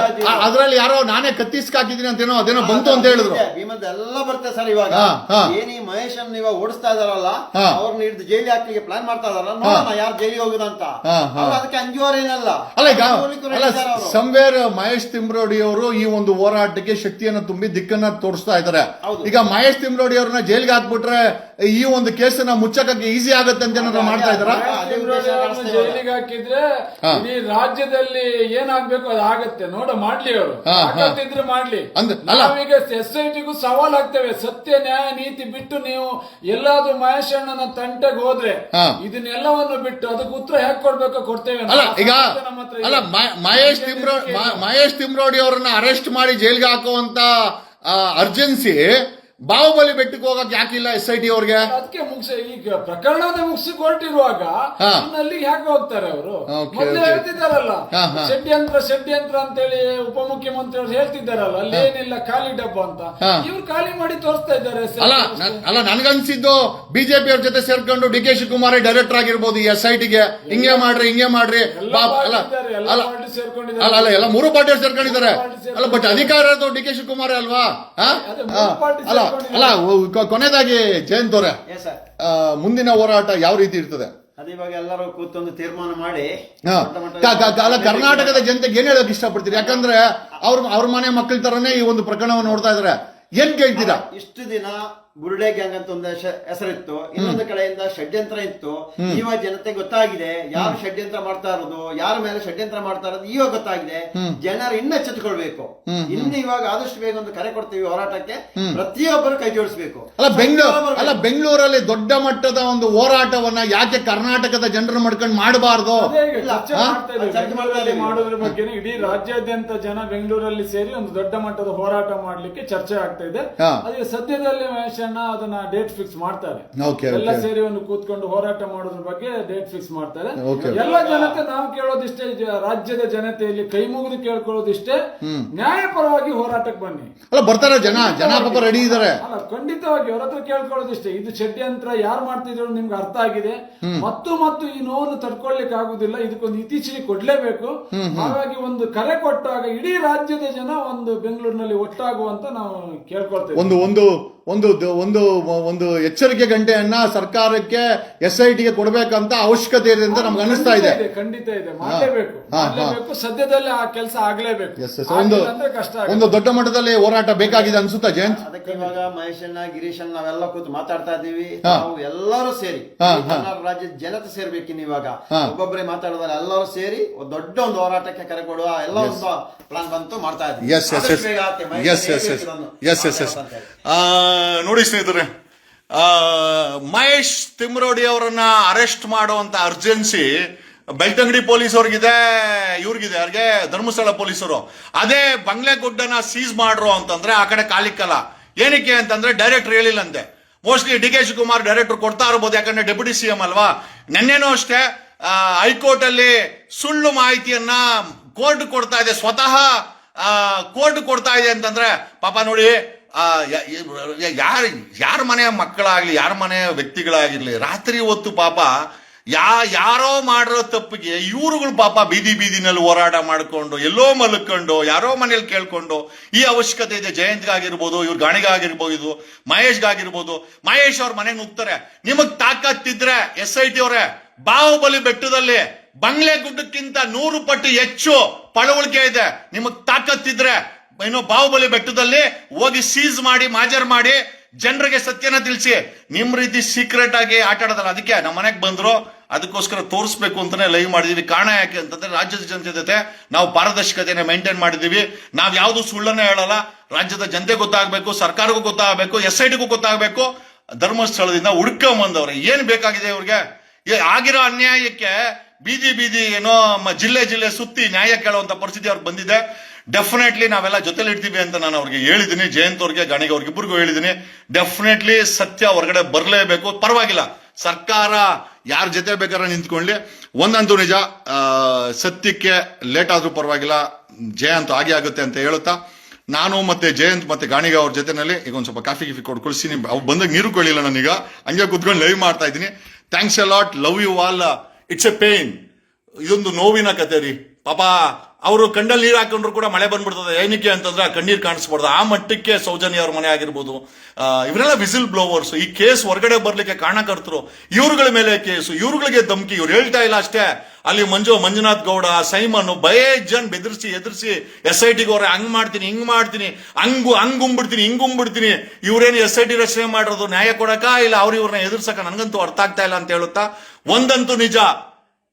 ಅದ್ರಲ್ಲಿ ಯಾರೋ ನಾನೇ ಕತ್ತಿಸ್ಕಾಕಿದ್ದೀನಿ ಅಂತ ಏನೋ ಅದೇನೋ ಬಂತು ಅಂತ ಹೇಳಿದ್ರು. ಭೀಮದ ಎಲ್ಲ ಬರುತ್ತೆ ಸರ್ ಇವಾಗ. ಹಾ, ಹಾ. ಏನ್ ಈ ಮಹೇಶನ್ ಇವಾಗ ಓಡಿಸ್ತಾ ಇದಾರಲ್ಲ ಹಾ. ಅವ್ರನ್ನ ಹಿಡಿದು ಜೈಲಿ ಹಾಕ್ಲಿಕ್ಕೆ ಪ್ಲಾನ್ ಮಾಡ್ತಾ ಇದಾರಲ್ಲ ನೋಡೋಣ ಯಾರು ಜೈಲಿ ಹೋಗುದಂತ ಹಾ, ಹಾ. ಅವ್ರು ಅದಕ್ಕೆ ಅಂಜುವರೇನಲ್ಲ ಅಲ್ಲ ಈಗ ಅಲ್ಲ ಸಂವೇರ್ ಮಹೇಶ್ ತಿಮ್ರೋಡಿ ಅವರು ಈ ಒಂದು ಹೋರಾಟಕ್ಕೆ ಶಕ್ತಿಯನ್ನು ತುಂಬಿ ದಿಕ್ಕನ್ನ ತೋರಿಸ್ತಾ ಇದ್ದಾರೆ. ಈಗ ಮಹೇಶ್ ತಿಮ್ರೋಡಿ ಅವ್ರನ್ನ ಜೈಲ್ಗೆ ಹಾಕ್ಬಿಟ್ರೆ ಈ ಒಂದು ಕೇಸನ್ನ ಮುಚ್ಚಕ್ಕೆ ಈಸಿ ಆಗುತ್ತೆ ಅಂತ ಏನಾದ್ರು ಮಾಡ್ತಾ ಇದಾರ. ಜೈಲಿಗೆ ಹಾಕಿದ್ರೆ ಈ ರಾಜ್ಯದಲ್ಲಿ ಏನಾಗ್ಬೇಕು ಅದು ಆಗತ್ತೆ. ನೋಡ ಮಾಡ್ಲಿ ಅವರು. ಹಾ, ಹಾ. ತಾಕತ್ತಿದ್ರೆ ಮಾಡ್ಲಿ. ನಾವೀಗ ಎಸ್ ಐ ಟಿಗೂ ಸವಾಲ್ ಆಗ್ತೇವೆ ಸತ್ಯ ನ್ಯಾಯ ನೀತಿ ಬಿಟ್ಟು ನೀವು ಎಲ್ಲಾದ್ರೂ ಮಹೇಶ್ ಅಣ್ಣನ ತಂಟೆಗೆ ಹೋದ್ರೆ ಇದನ್ನೆಲ್ಲವನ್ನು ಬಿಟ್ಟು ಅದಕ್ಕೆ ಉತ್ತರ ಹೇಗೆ ಕೊಡ್ಬೇಕು ಕೊಡ್ತೇವೆ ಈಗ. ಅಲ್ಲ ಮಹೇಶ್ ತಿಮ್ರೋ ಮಹೇಶ್ ತಿಮ್ರೋಡಿ ಅವರನ್ನ ಅರೆಸ್ಟ್ ಮಾಡಿ ಜೈಲ್ಗೆ ಹಾಕುವಂತ ಅರ್ಜೆನ್ಸಿ ಬಾಹುಬಲಿ ಬೆಟ್ಟಕ್ಕೆ ಹೋಗಕ್ ಯಾಕಿಲ್ಲ ಎಸ್ ಐ ಟಿ ಅವ್ರಿಗೆ ಅದಕ್ಕೆ ಮುಗಿಸಿ ಈಗ ಪ್ರಕರಣದ ಮುಗಿಸಿ ಕೊಟ್ಟಿರುವಾಗ ಹಾ. ಯಾಕೆ ಹೋಗ್ತಾರೆ ಅವರು Okay, ಮೊದಲೇ okay. ಹೇಳ್ತಿದ್ದಾರಲ್ಲ ಹಾ, ಹಾ. ಷಡ್ಯಂತ್ರ ಷಡ್ಯಂತ್ರ ಅಂತೇಳಿ ಉಪಮುಖ್ಯಮಂತ್ರಿ ಅವರು ಹೇಳ್ತಿದ್ದಾರಲ್ಲ ಅಲ್ಲಿ ಏನಿಲ್ಲ ಖಾಲಿ ಡಬ್ಬ ಅಂತ ಹಾ. ಇವ್ರು ಖಾಲಿ ಮಾಡಿ ತೋರಿಸ್ತಾ ಇದ್ದಾರೆ ಅಲ್ಲ ನನ್- ಅಲ್ಲ ನನ್ಗನ್ಸಿದ್ದು ಬಿಜೆಪಿ ಅವ್ರ ಜೊತೆ ಸೇರ್ಕೊಂಡು ಡಿ ಕೆ ಶಿವಕುಮಾರ್ ಡೈರೆಕ್ಟರ್ ಆಗಿರ್ಬೋದು ಈ ಎಸ್ ಐ ಟಿಗೆ ಹಿಂಗೆ ಮಾಡ್ರಿ ಹಿಂಗೆ ಮಾಡ್ರಿ ಎಲ್ಲ ಪಾಪ ಅಲ್ಲ ಎಲ್ಲ ಅಲ್ಲ ಸೇರ್ಕೊಂಡಿದ್ದಾರೆ. ಅಲ್ಲ ಅಲ್ಲ ಎಲ್ಲ ಮೂರು ಪಾರ್ಟಿ ಸೇರ್ಕೊಂಡಿದ್ದಾರೆ ಅಲ್ಲ ಬಟ್ ಅಧಿಕಾರ ಡಿ ಕೆ ಶಿವಕುಮಾರ್ ಅಲ್ವಾ? ಅದೇ ಮೂರು ಅಲ್ಲ. ಅಲ್ಲ ಕೊನೆದಾಗಿ ಕೊನೆಯದಾಗಿ ಜಯಂತ್ ಅವರೇ ಮುಂದಿನ ಹೋರಾಟ ಯಾವ ರೀತಿ ಇರ್ತದೆ? ಎಲ್ಲರೂ ಕೂತೊಂದು ತೀರ್ಮಾನ ಮಾಡಿ ಅಲ್ಲ ಕರ್ನಾಟಕದ ಜನತೆಗೆ ಏನ್ ಹೇಳಕ್ ಇಷ್ಟಪಡ್ತೀರಿ? ಯಾಕಂದ್ರೆ ಅವ್ರ ಅವ್ರ ಮನೆ ಮಕ್ಕಳ ತರನೇ ಈ ಒಂದು ಪ್ರಕರಣವನ್ನು ನೋಡ್ತಾ ಇದಾರೆ. ಏನ್ ಕೇಳ್ತೀರಾ? ಇಷ್ಟು ದಿನ ಬುರುಡೆ ಗ್ಯಾಂಗ್ ಅಂತ ಒಂದು ಹೆಸ- ಹೆಸರಿತ್ತು. ಇನ್ನೊಂದು ಕಡೆಯಿಂದ ಷಡ್ಯಂತ್ರ ಇತ್ತು. ಇವಾಗ ಜನತೆ ಗೊತ್ತಾಗಿದೆ. ಯಾರು ಷಡ್ಯಂತ್ರ ಮಾಡ್ತಾ ಇರೋದು ಯಾರ ಮೇಲೆ ಷಡ್ಯಂತ್ರ ಮಾಡ್ತಾ ಇರೋದು ಇವಾಗ ಗೊತ್ತಾಗಿದೆ. ಜನರು ಇನ್ನ ಎಚ್ಚೆತ್ತುಕೊಳ್ಬೇಕು ಇನ್ನು ಇವಾಗ ಆದಷ್ಟು ಬೇಗ ಒಂದು ಕರೆ ಕೊಡ್ತೀವಿ ಹೋರಾಟಕ್ಕೆ. ಪ್ರತಿಯೊಬ್ಬರು ಕೈ ಜೋಡಿಸ್ಬೇಕು. ಅಲ್ಲ ಬೆಂಗಳೂರು ಅಲ್ಲ ಬೆಂಗಳೂರಲ್ಲಿ ದೊಡ್ಡ ಮಟ್ಟದ ಒಂದು ಹೋರಾಟವನ್ನ ಯಾಕೆ ಕರ್ನಾಟಕದ ಜನರು ಮಾಡ್ಕೊಂಡು ಮಾಡಬಾರ್ದು. ಮಾಡೋದ್ರ ಬಗ್ಗೆ ಇಡೀ ರಾಜ್ಯಾದ್ಯಂತ ಜನ ಬೆಂಗಳೂರಲ್ಲಿ ಸೇರಿ ಒಂದು ದೊಡ್ಡ ಮಟ್ಟದ ಹೋರಾಟ ಮಾಡ್ಲಿಕ್ಕೆ ಚರ್ಚೆ ಆಗ್ತಾ ಇದೆ. ಅದೇ ಸದ್ಯದಲ್ಲಿ ಅಣ್ಣ ಅದನ್ನ ಡೇಟ್ ಫಿಕ್ಸ್ ಮಾಡ್ತಾರೆ. Okay, ಎಲ್ಲ ಸೇರಿ ಒಂದು ಕೂತ್ಕೊಂಡು ಹೋರಾಟ ಮಾಡೋದ್ರ ಬಗ್ಗೆ ಡೇಟ್ ಫಿಕ್ಸ್ ಮಾಡ್ತಾರೆ. Okay. ಎಲ್ಲ ಜನತೆ ನಾವು ಕೇಳೋದಿಷ್ಟೇ ಜ- ರಾಜ್ಯದ ಜನತೆಯಲ್ಲಿ ಕೈ ಮುಗಿದು ಕೇಳ್ಕೊಳ್ಳೋದಿಷ್ಟೇ. ನ್ಯಾಯಪರವಾಗಿ ಹೋರಾಟಕ್ಕೆ ಬನ್ನಿ. ಅಲ್ಲ ಬರ್ತಾರೆ ಜನ ಜನ ಪಾಪ ರೆಡಿ ಇದಾರೆ. ಅಲ್ಲ ಖಂಡಿತವಾಗಿ ಅವ್ರ ಹತ್ರ ಕೇಳ್ಕೊಳ್ಳೋದಿಷ್ಟೇ. ಇದು ಷಡ್ಯಂತ್ರ ಯಾರು ಮಾಡ್ತಿದ್ರು ನಿಮ್ಗೆ ಅರ್ಥ ಆಗಿದೆ. ಮತ್ತು ಮತ್ತು ಈ ನೋವನ್ನು ತಡ್ಕೊಳ್ಲಿಕ್ಕೆ ಆಗುದಿಲ್ಲ. ಇದಕ್ಕೊಂದು ಇತ್ತೀಚೆಗೆ ಕೊಡ್ಲೇಬೇಕು. ಹಾಗಾಗಿ ಒಂದು ಕರೆ ಕೊಟ್ಟಾಗ ಇಡೀ ರಾಜ್ಯದ ಜನ ಒಂದು ಬೆಂಗಳೂರಿನಲ್ಲಿ ಒಟ್ಟಾಗುವಂತ ನಾವು ಕೇಳ್ಕೊಳ್ತೇವೆ. ಒಂದು ಒಂದು ಒಂದು ಒಂದು ಒಂದು ಎಚ್ಚರಿಕೆ ಗಂಟೆಯನ್ನ ಸರ್ಕಾರಕ್ಕೆ ಎಸ್ ಐ ಟಿಗೆ ಕೊಡಬೇಕಂತ ಅವಶ್ಯಕತೆ ಇದೆ ಅಂತ ನಮ್ಗೆ ಅನಿಸ್ತಾ ಇದೆ. ಖಂಡಿತ ಇದೆ. ಮಾಡಲೇಬೇಕು. ಸದ್ಯದಲ್ಲೇ ಆ ಕೆಲಸ ಆಗ್ಲೇಬೇಕು. ಎಸ್ ಎಸ್ ಒಂದು ದೊಡ್ಡ ಮಟ್ಟದಲ್ಲಿ ಹೋರಾಟ ಬೇಕಾಗಿದೆ ಅನ್ಸುತ್ತಾ ಜಯಂತ್? ಅದಕ್ಕೆ ಇವಾಗ ಮಹೇಶಣ್ಣ ಗಿರೀಶಣ್ಣ ನಾವೆಲ್ಲ ಕೂತು ಮಾತಾಡ್ತಾ ಇದ್ದೀವಿ. ನಾವು ಎಲ್ಲರೂ ಸೇರಿ ಕರ್ನಾಟಕ ರಾಜ್ಯದ ಜನತೆ ಸೇರ್ಬೇಕಿನ್ ಇವಾಗ. ಒಬ್ಬೊಬ್ಬರೇ ಮಾತಾಡೋದಲ್ಲ ಎಲ್ಲರೂ ಸೇರಿ ಒಂದು ದೊಡ್ಡ ಒಂದು ಹೋರಾಟಕ್ಕೆ ಕರೆ ಕೊಡುವ ಎಲ್ಲ ಒಂದು ಪ್ಲಾನ್ ಬಂತು ಮಾಡ್ತಾ ಇದ್ದೀವಿ. Yes yes yes yes yes yes. Yes. ನೋಡಿ ಸ್ನೇಹಿತರೆ ಮಹೇಶ್ ತಿಮ್ರೋಡಿ ಅವರನ್ನ ಅರೆಸ್ಟ್ ಮಾಡುವಂತ ಅರ್ಜೆನ್ಸಿ ಬೆಳ್ತಂಗಡಿ ಪೊಲೀಸ್ ಅವ್ರಿಗಿದೆ ಇವ್ರಿಗಿದೆ, ಅವ್ರಿಗೆ ಧರ್ಮಸ್ಥಳ ಪೊಲೀಸರು. ಅದೇ ಬಂಗ್ಲೆಗುಡ್ಡನ ಸೀಸ್ ಮಾಡ್ರು ಅಂತಂದ್ರೆ ಆ ಕಡೆ ಕಾಲಿಕ್ಕಲ್ಲ ಏನಕ್ಕೆ ಅಂತಂದ್ರೆ director ಹೇಳಿಲ್ಲಂತೆ. Mostly D K Shivakumar director ಕೊಡ್ತಾ ಇರ್ಬೋದು, ಯಾಕಂದ್ರೆ ಡೆಪ್ಯೂಟಿ ಸಿ ಎಂ ಅಲ್ವಾ? ನೆನ್ನೆನೂ ಅಷ್ಟೇ ಹೈಕೋರ್ಟ್ ಅಲ್ಲಿ ಸುಳ್ಳು ಮಾಹಿತಿಯನ್ನ ಕೋರ್ಟ್ ಕೊಡ್ತಾ ಇದೆ, ಸ್ವತಃ ಕೋರ್ಟ್ ಕೊಡ್ತಾ ಇದೆ ಅಂತಂದ್ರೆ, ಪಾಪ ನೋಡಿ ಯಾರ ಯಾರ ಮನೆಯ ಮಕ್ಕಳಾಗಲಿ, ಯಾರ ಮನೆಯ ವ್ಯಕ್ತಿಗಳಾಗಿರಲಿ, ರಾತ್ರಿ ಹೊತ್ತು ಪಾಪ ಯಾ, ಯಾರೋ ಮಾಡಿರೋ ತಪ್ಪಿಗೆ ಇವರುಗಳು ಪಾಪ ಬೀದಿ ಬೀದಿನಲ್ಲಿ ಹೋರಾಟ ಮಾಡಿಕೊಂಡು, ಎಲ್ಲೋ ಮಲ್ಕೊಂಡು, ಯಾರೋ ಮನೇಲಿ ಕೇಳ್ಕೊಂಡು, ಈ ಅವಶ್ಯಕತೆ ಇದೆ, ಜಯಂತ್ಗಾಗಿರ್ಬೋದು, ಇವ್ರ ಗಾಣಿಗಾಗಿರ್ಬೋದು, ಮಹೇಶ್ಗಾಗಿರ್ಬೋದು, ಮಹೇಶ್ ಅವ್ರ ಮನೆಗೆ ನುಗ್ತಾರೆ. ನಿಮಗ್ ತಾಕತ್ತಿದ್ರೆ ಎಸ್ ಐ ಟಿ ಅವರೇ, ಬಾಹುಬಲಿ ಬೆಟ್ಟದಲ್ಲಿ ಬಂಗ್ಲೆ ಗುಡ್ಡಕ್ಕಿಂತ ನೂರು ಪಟ್ಟು ಹೆಚ್ಚು ಪಳವಳಿಕೆ ಇದೆ. ನಿಮಗ್ ತಾಕತ್ತಿದ್ರೆ ಏನೋ ಬಾಹುಬಲಿ ಬೆಟ್ಟದಲ್ಲಿ ಹೋಗಿ ಸೀಸ್ ಮಾಡಿ, ಮಾಜರ್ ಮಾಡಿ ಜನರಿಗೆ ಸತ್ಯನ ತಿಳಿಸಿ ನಿಮ್ಮ ರೀತಿ ಸೀಕ್ರೆಟ್ ಆಗಿ ಆಟ ಆಡೋದಲ್ಲ, ಅದಕ್ಕೆ ನಮ್ಮ ಮನೆಗೆ ಬಂದ್ರು, ಅದಕ್ಕೋಸ್ಕರ ತೋರಿಸ್ಬೇಕು ಅಂತಾನೆ ಲೈವ್ ಮಾಡಿದೀವಿ. ಕಾರಣ ಯಾಕೆ ಅಂತಂದ್ರೆ ರಾಜ್ಯದ ಜನತೆ ಜೊತೆ ನಾವು ಪಾರದರ್ಶಕತೆಯನ್ನು ಮೇಂಟೈನ್ ಮಾಡಿದೀವಿ. ನಾವು ಯಾವುದು ಸುಳ್ಳನ್ನ ಹೇಳಲ್ಲ. ರಾಜ್ಯದ ಜನತೆ ಗೊತ್ತಾಗಬೇಕು, ಸರ್ಕಾರಕ್ಕೂ ಗೊತ್ತಾಗಬೇಕು ಎಸ್ ಐ ಟಿಗೂ ಗೊತ್ತಾಗಬೇಕು. ಧರ್ಮಸ್ಥಳದಿಂದ ಹುಡ್ಕೊಂಬಂದವ್ರೆ ಏನ್ ಬೇಕಾಗಿದೆ ಇವ್ರಿಗೆ? ಆಗಿರೋ ಅನ್ಯಾಯಕ್ಕೆ ಬೀದಿ ಬೀದಿ ಏನೋ ಜಿಲ್ಲೆ ಜಿಲ್ಲೆ ಸುತ್ತಿ ನ್ಯಾಯ ಕೇಳುವಂತ ಪರಿಸ್ಥಿತಿ ಅವ್ರಿಗೆ ಬಂದಿದೆ. ಡೆಫಿನೆಟ್ಲಿ ನಾವೆಲ್ಲ ಜೊತೆಲಿ ಇರ್ತೀವಿ ಅಂತ ನಾನು ಅವ್ರಿಗೆ ಹೇಳಿದ್ದೀನಿ ಜಯಂತ್ ಅವ್ರಿಗೆ, ಗಾಣಿಗೆ ಅವ್ರಿಗೆ ಇಬ್ಬರಿಗೂ ಹೇಳಿದ್ದೀನಿ ಡೆಫಿನೆಟ್ಲಿ ಸತ್ಯ ಹೊರಗಡೆ ಬರಲೇಬೇಕು. ಪರವಾಗಿಲ್ಲ. ಸರ್ಕಾರ ಯಾರ ಜೊತೆ ಬೇಕಾದ್ರೆ ನಿಂತ್ಕೊಳ್ಳಿ. ಒಂದಂತೂ ನಿಜ ಸತ್ಯಕ್ಕೆ ಲೇಟ್ ಆದರೂ ಪರವಾಗಿಲ್ಲ. ಜಯಂತ್ ಹಾಗೆ ಆಗುತ್ತೆ ಅಂತ ಹೇಳುತ್ತಾ, ನಾನು ಮತ್ತೆ ಜಯಂತ್ ಮತ್ತೆ ಗಾಣಿಗ ಅವ್ರ ಜೊತೆನಲ್ಲಿ ಈಗ ಒಂದು ಸ್ವಲ್ಪ ಕಾಫಿ ಗಿಫಿ ಕೊಟ್ಟು ಕಳಿಸ್ತೀನಿ ಅವ್ರು ಬಂದಾಗ ನೀರು ಕೊಳಿಲ್ಲ ನಾನೀಗ. ಹಂಗೆ ಕುತ್ಕೊಂಡು ಲೈವ್ ಮಾಡ್ತಾ ಇದ್ದೀನಿ. Thanks a lot love you all it's a pain ಇದೊಂದು ನೋವಿನ ಕತೆ ರೀ. ಪಾಪ ಅವರು ಕಣ್ಣಲ್ಲಿ ನೀರು ಹಾಕೊಂಡ್ರು ಕೂಡ ಮಳೆ ಬಂದ್ಬಿಡ್ತದೆ. ಏನಕ್ಕೆ ಅಂತಂದ್ರೆ ಆ ಕಣ್ಣೀರು ಕಾಣಿಸ್ಬಾರ್ದು. ಆ ಮಟ್ಟಕ್ಕೆ ಸೌಜನ್ಯ ಅವ್ರ ಮನೆ ಆಗಿರ್ಬೋದು. ಇವರೆಲ್ಲ ವಿಸಿಲ್ ಬ್ಲೋವರ್ಸ್ ಈ ಕೇಸ್ ಹೊರಗಡೆ ಬರ್ಲಿಕ್ಕೆ ಕಾರಣಕರ್ತರು. ಇವ್ರುಗಳ ಮೇಲೆ ಕೇಸು. ಇವ್ರುಗಳಿಗೆ ಧಮಕಿ. ಇವ್ರು ಹೇಳ್ತಾ ಇಲ್ಲ ಅಷ್ಟೇ. ಅಲ್ಲಿ ಮಂಜು, ಮಂಜುನಾಥ್ ಗೌಡ, ಸೈಮನ್ ಬಯೇ ಜನ್ ಬೆದರ್ಸಿ, ಎದುರಿಸಿ ಎಸ್ ಐ ಟಿಗೆ ಅವ್ರೆ ಹಂಗ್ ಮಾಡ್ತೀನಿ, ಹಿಂಗ್ ಮಾಡ್ತೀನಿ. ಹಂಗು ಹಂಗುಂಬಿಡ್ತೀನಿ ಹಿಂಗುಂಬಿಡ್ತೀನಿ ಇವ್ರೇನು ಎಸ್ ಐ ಟಿ ರಚನೆ ಮಾಡಿರೋದು ನ್ಯಾಯ ಕೊಡಕ ಇಲ್ಲ ಅವ್ರು ಇವ್ರನ್ನ ಎದುರ್ಸಕ ನನಗಂತೂ ಅರ್ಥ ಆಗ್ತಾ ಇಲ್ಲ ಅಂತ ಹೇಳುತ್ತಾ? ಒಂದಂತೂ ನಿಜ.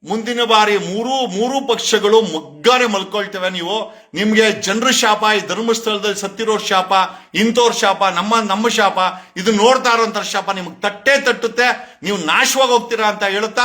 ಮುಂದಿನ ಬಾರಿ ಮೂರು ಮೂರು ಪಕ್ಷಗಳು ಮುಗ್ಗಾರೆ ಮಲ್ಕೊಳ್ತೇವೆ ನೀವು. ನಿಮಗೆ ಜನರ ಶಾಪ, ಈ ಧರ್ಮಸ್ಥಳದಲ್ಲಿ ಸತ್ತಿರೋರ್ ಶಾಪ ಇಂಥವ್ರ ಶಾಪ, ನಮ್ಮ ನಮ್ಮ ಶಾಪ, ಇದು ನೋಡ್ತಾ ಇರೋಂಥ ಶಾಪ ನಿಮ್ಗೆ ತಟ್ಟೆ ತಟ್ಟುತ್ತೆ. ನೀವು ನಾಶವಾಗಿ ಹೋಗ್ತೀರಾ ಅಂತ ಹೇಳುತ್ತಾ?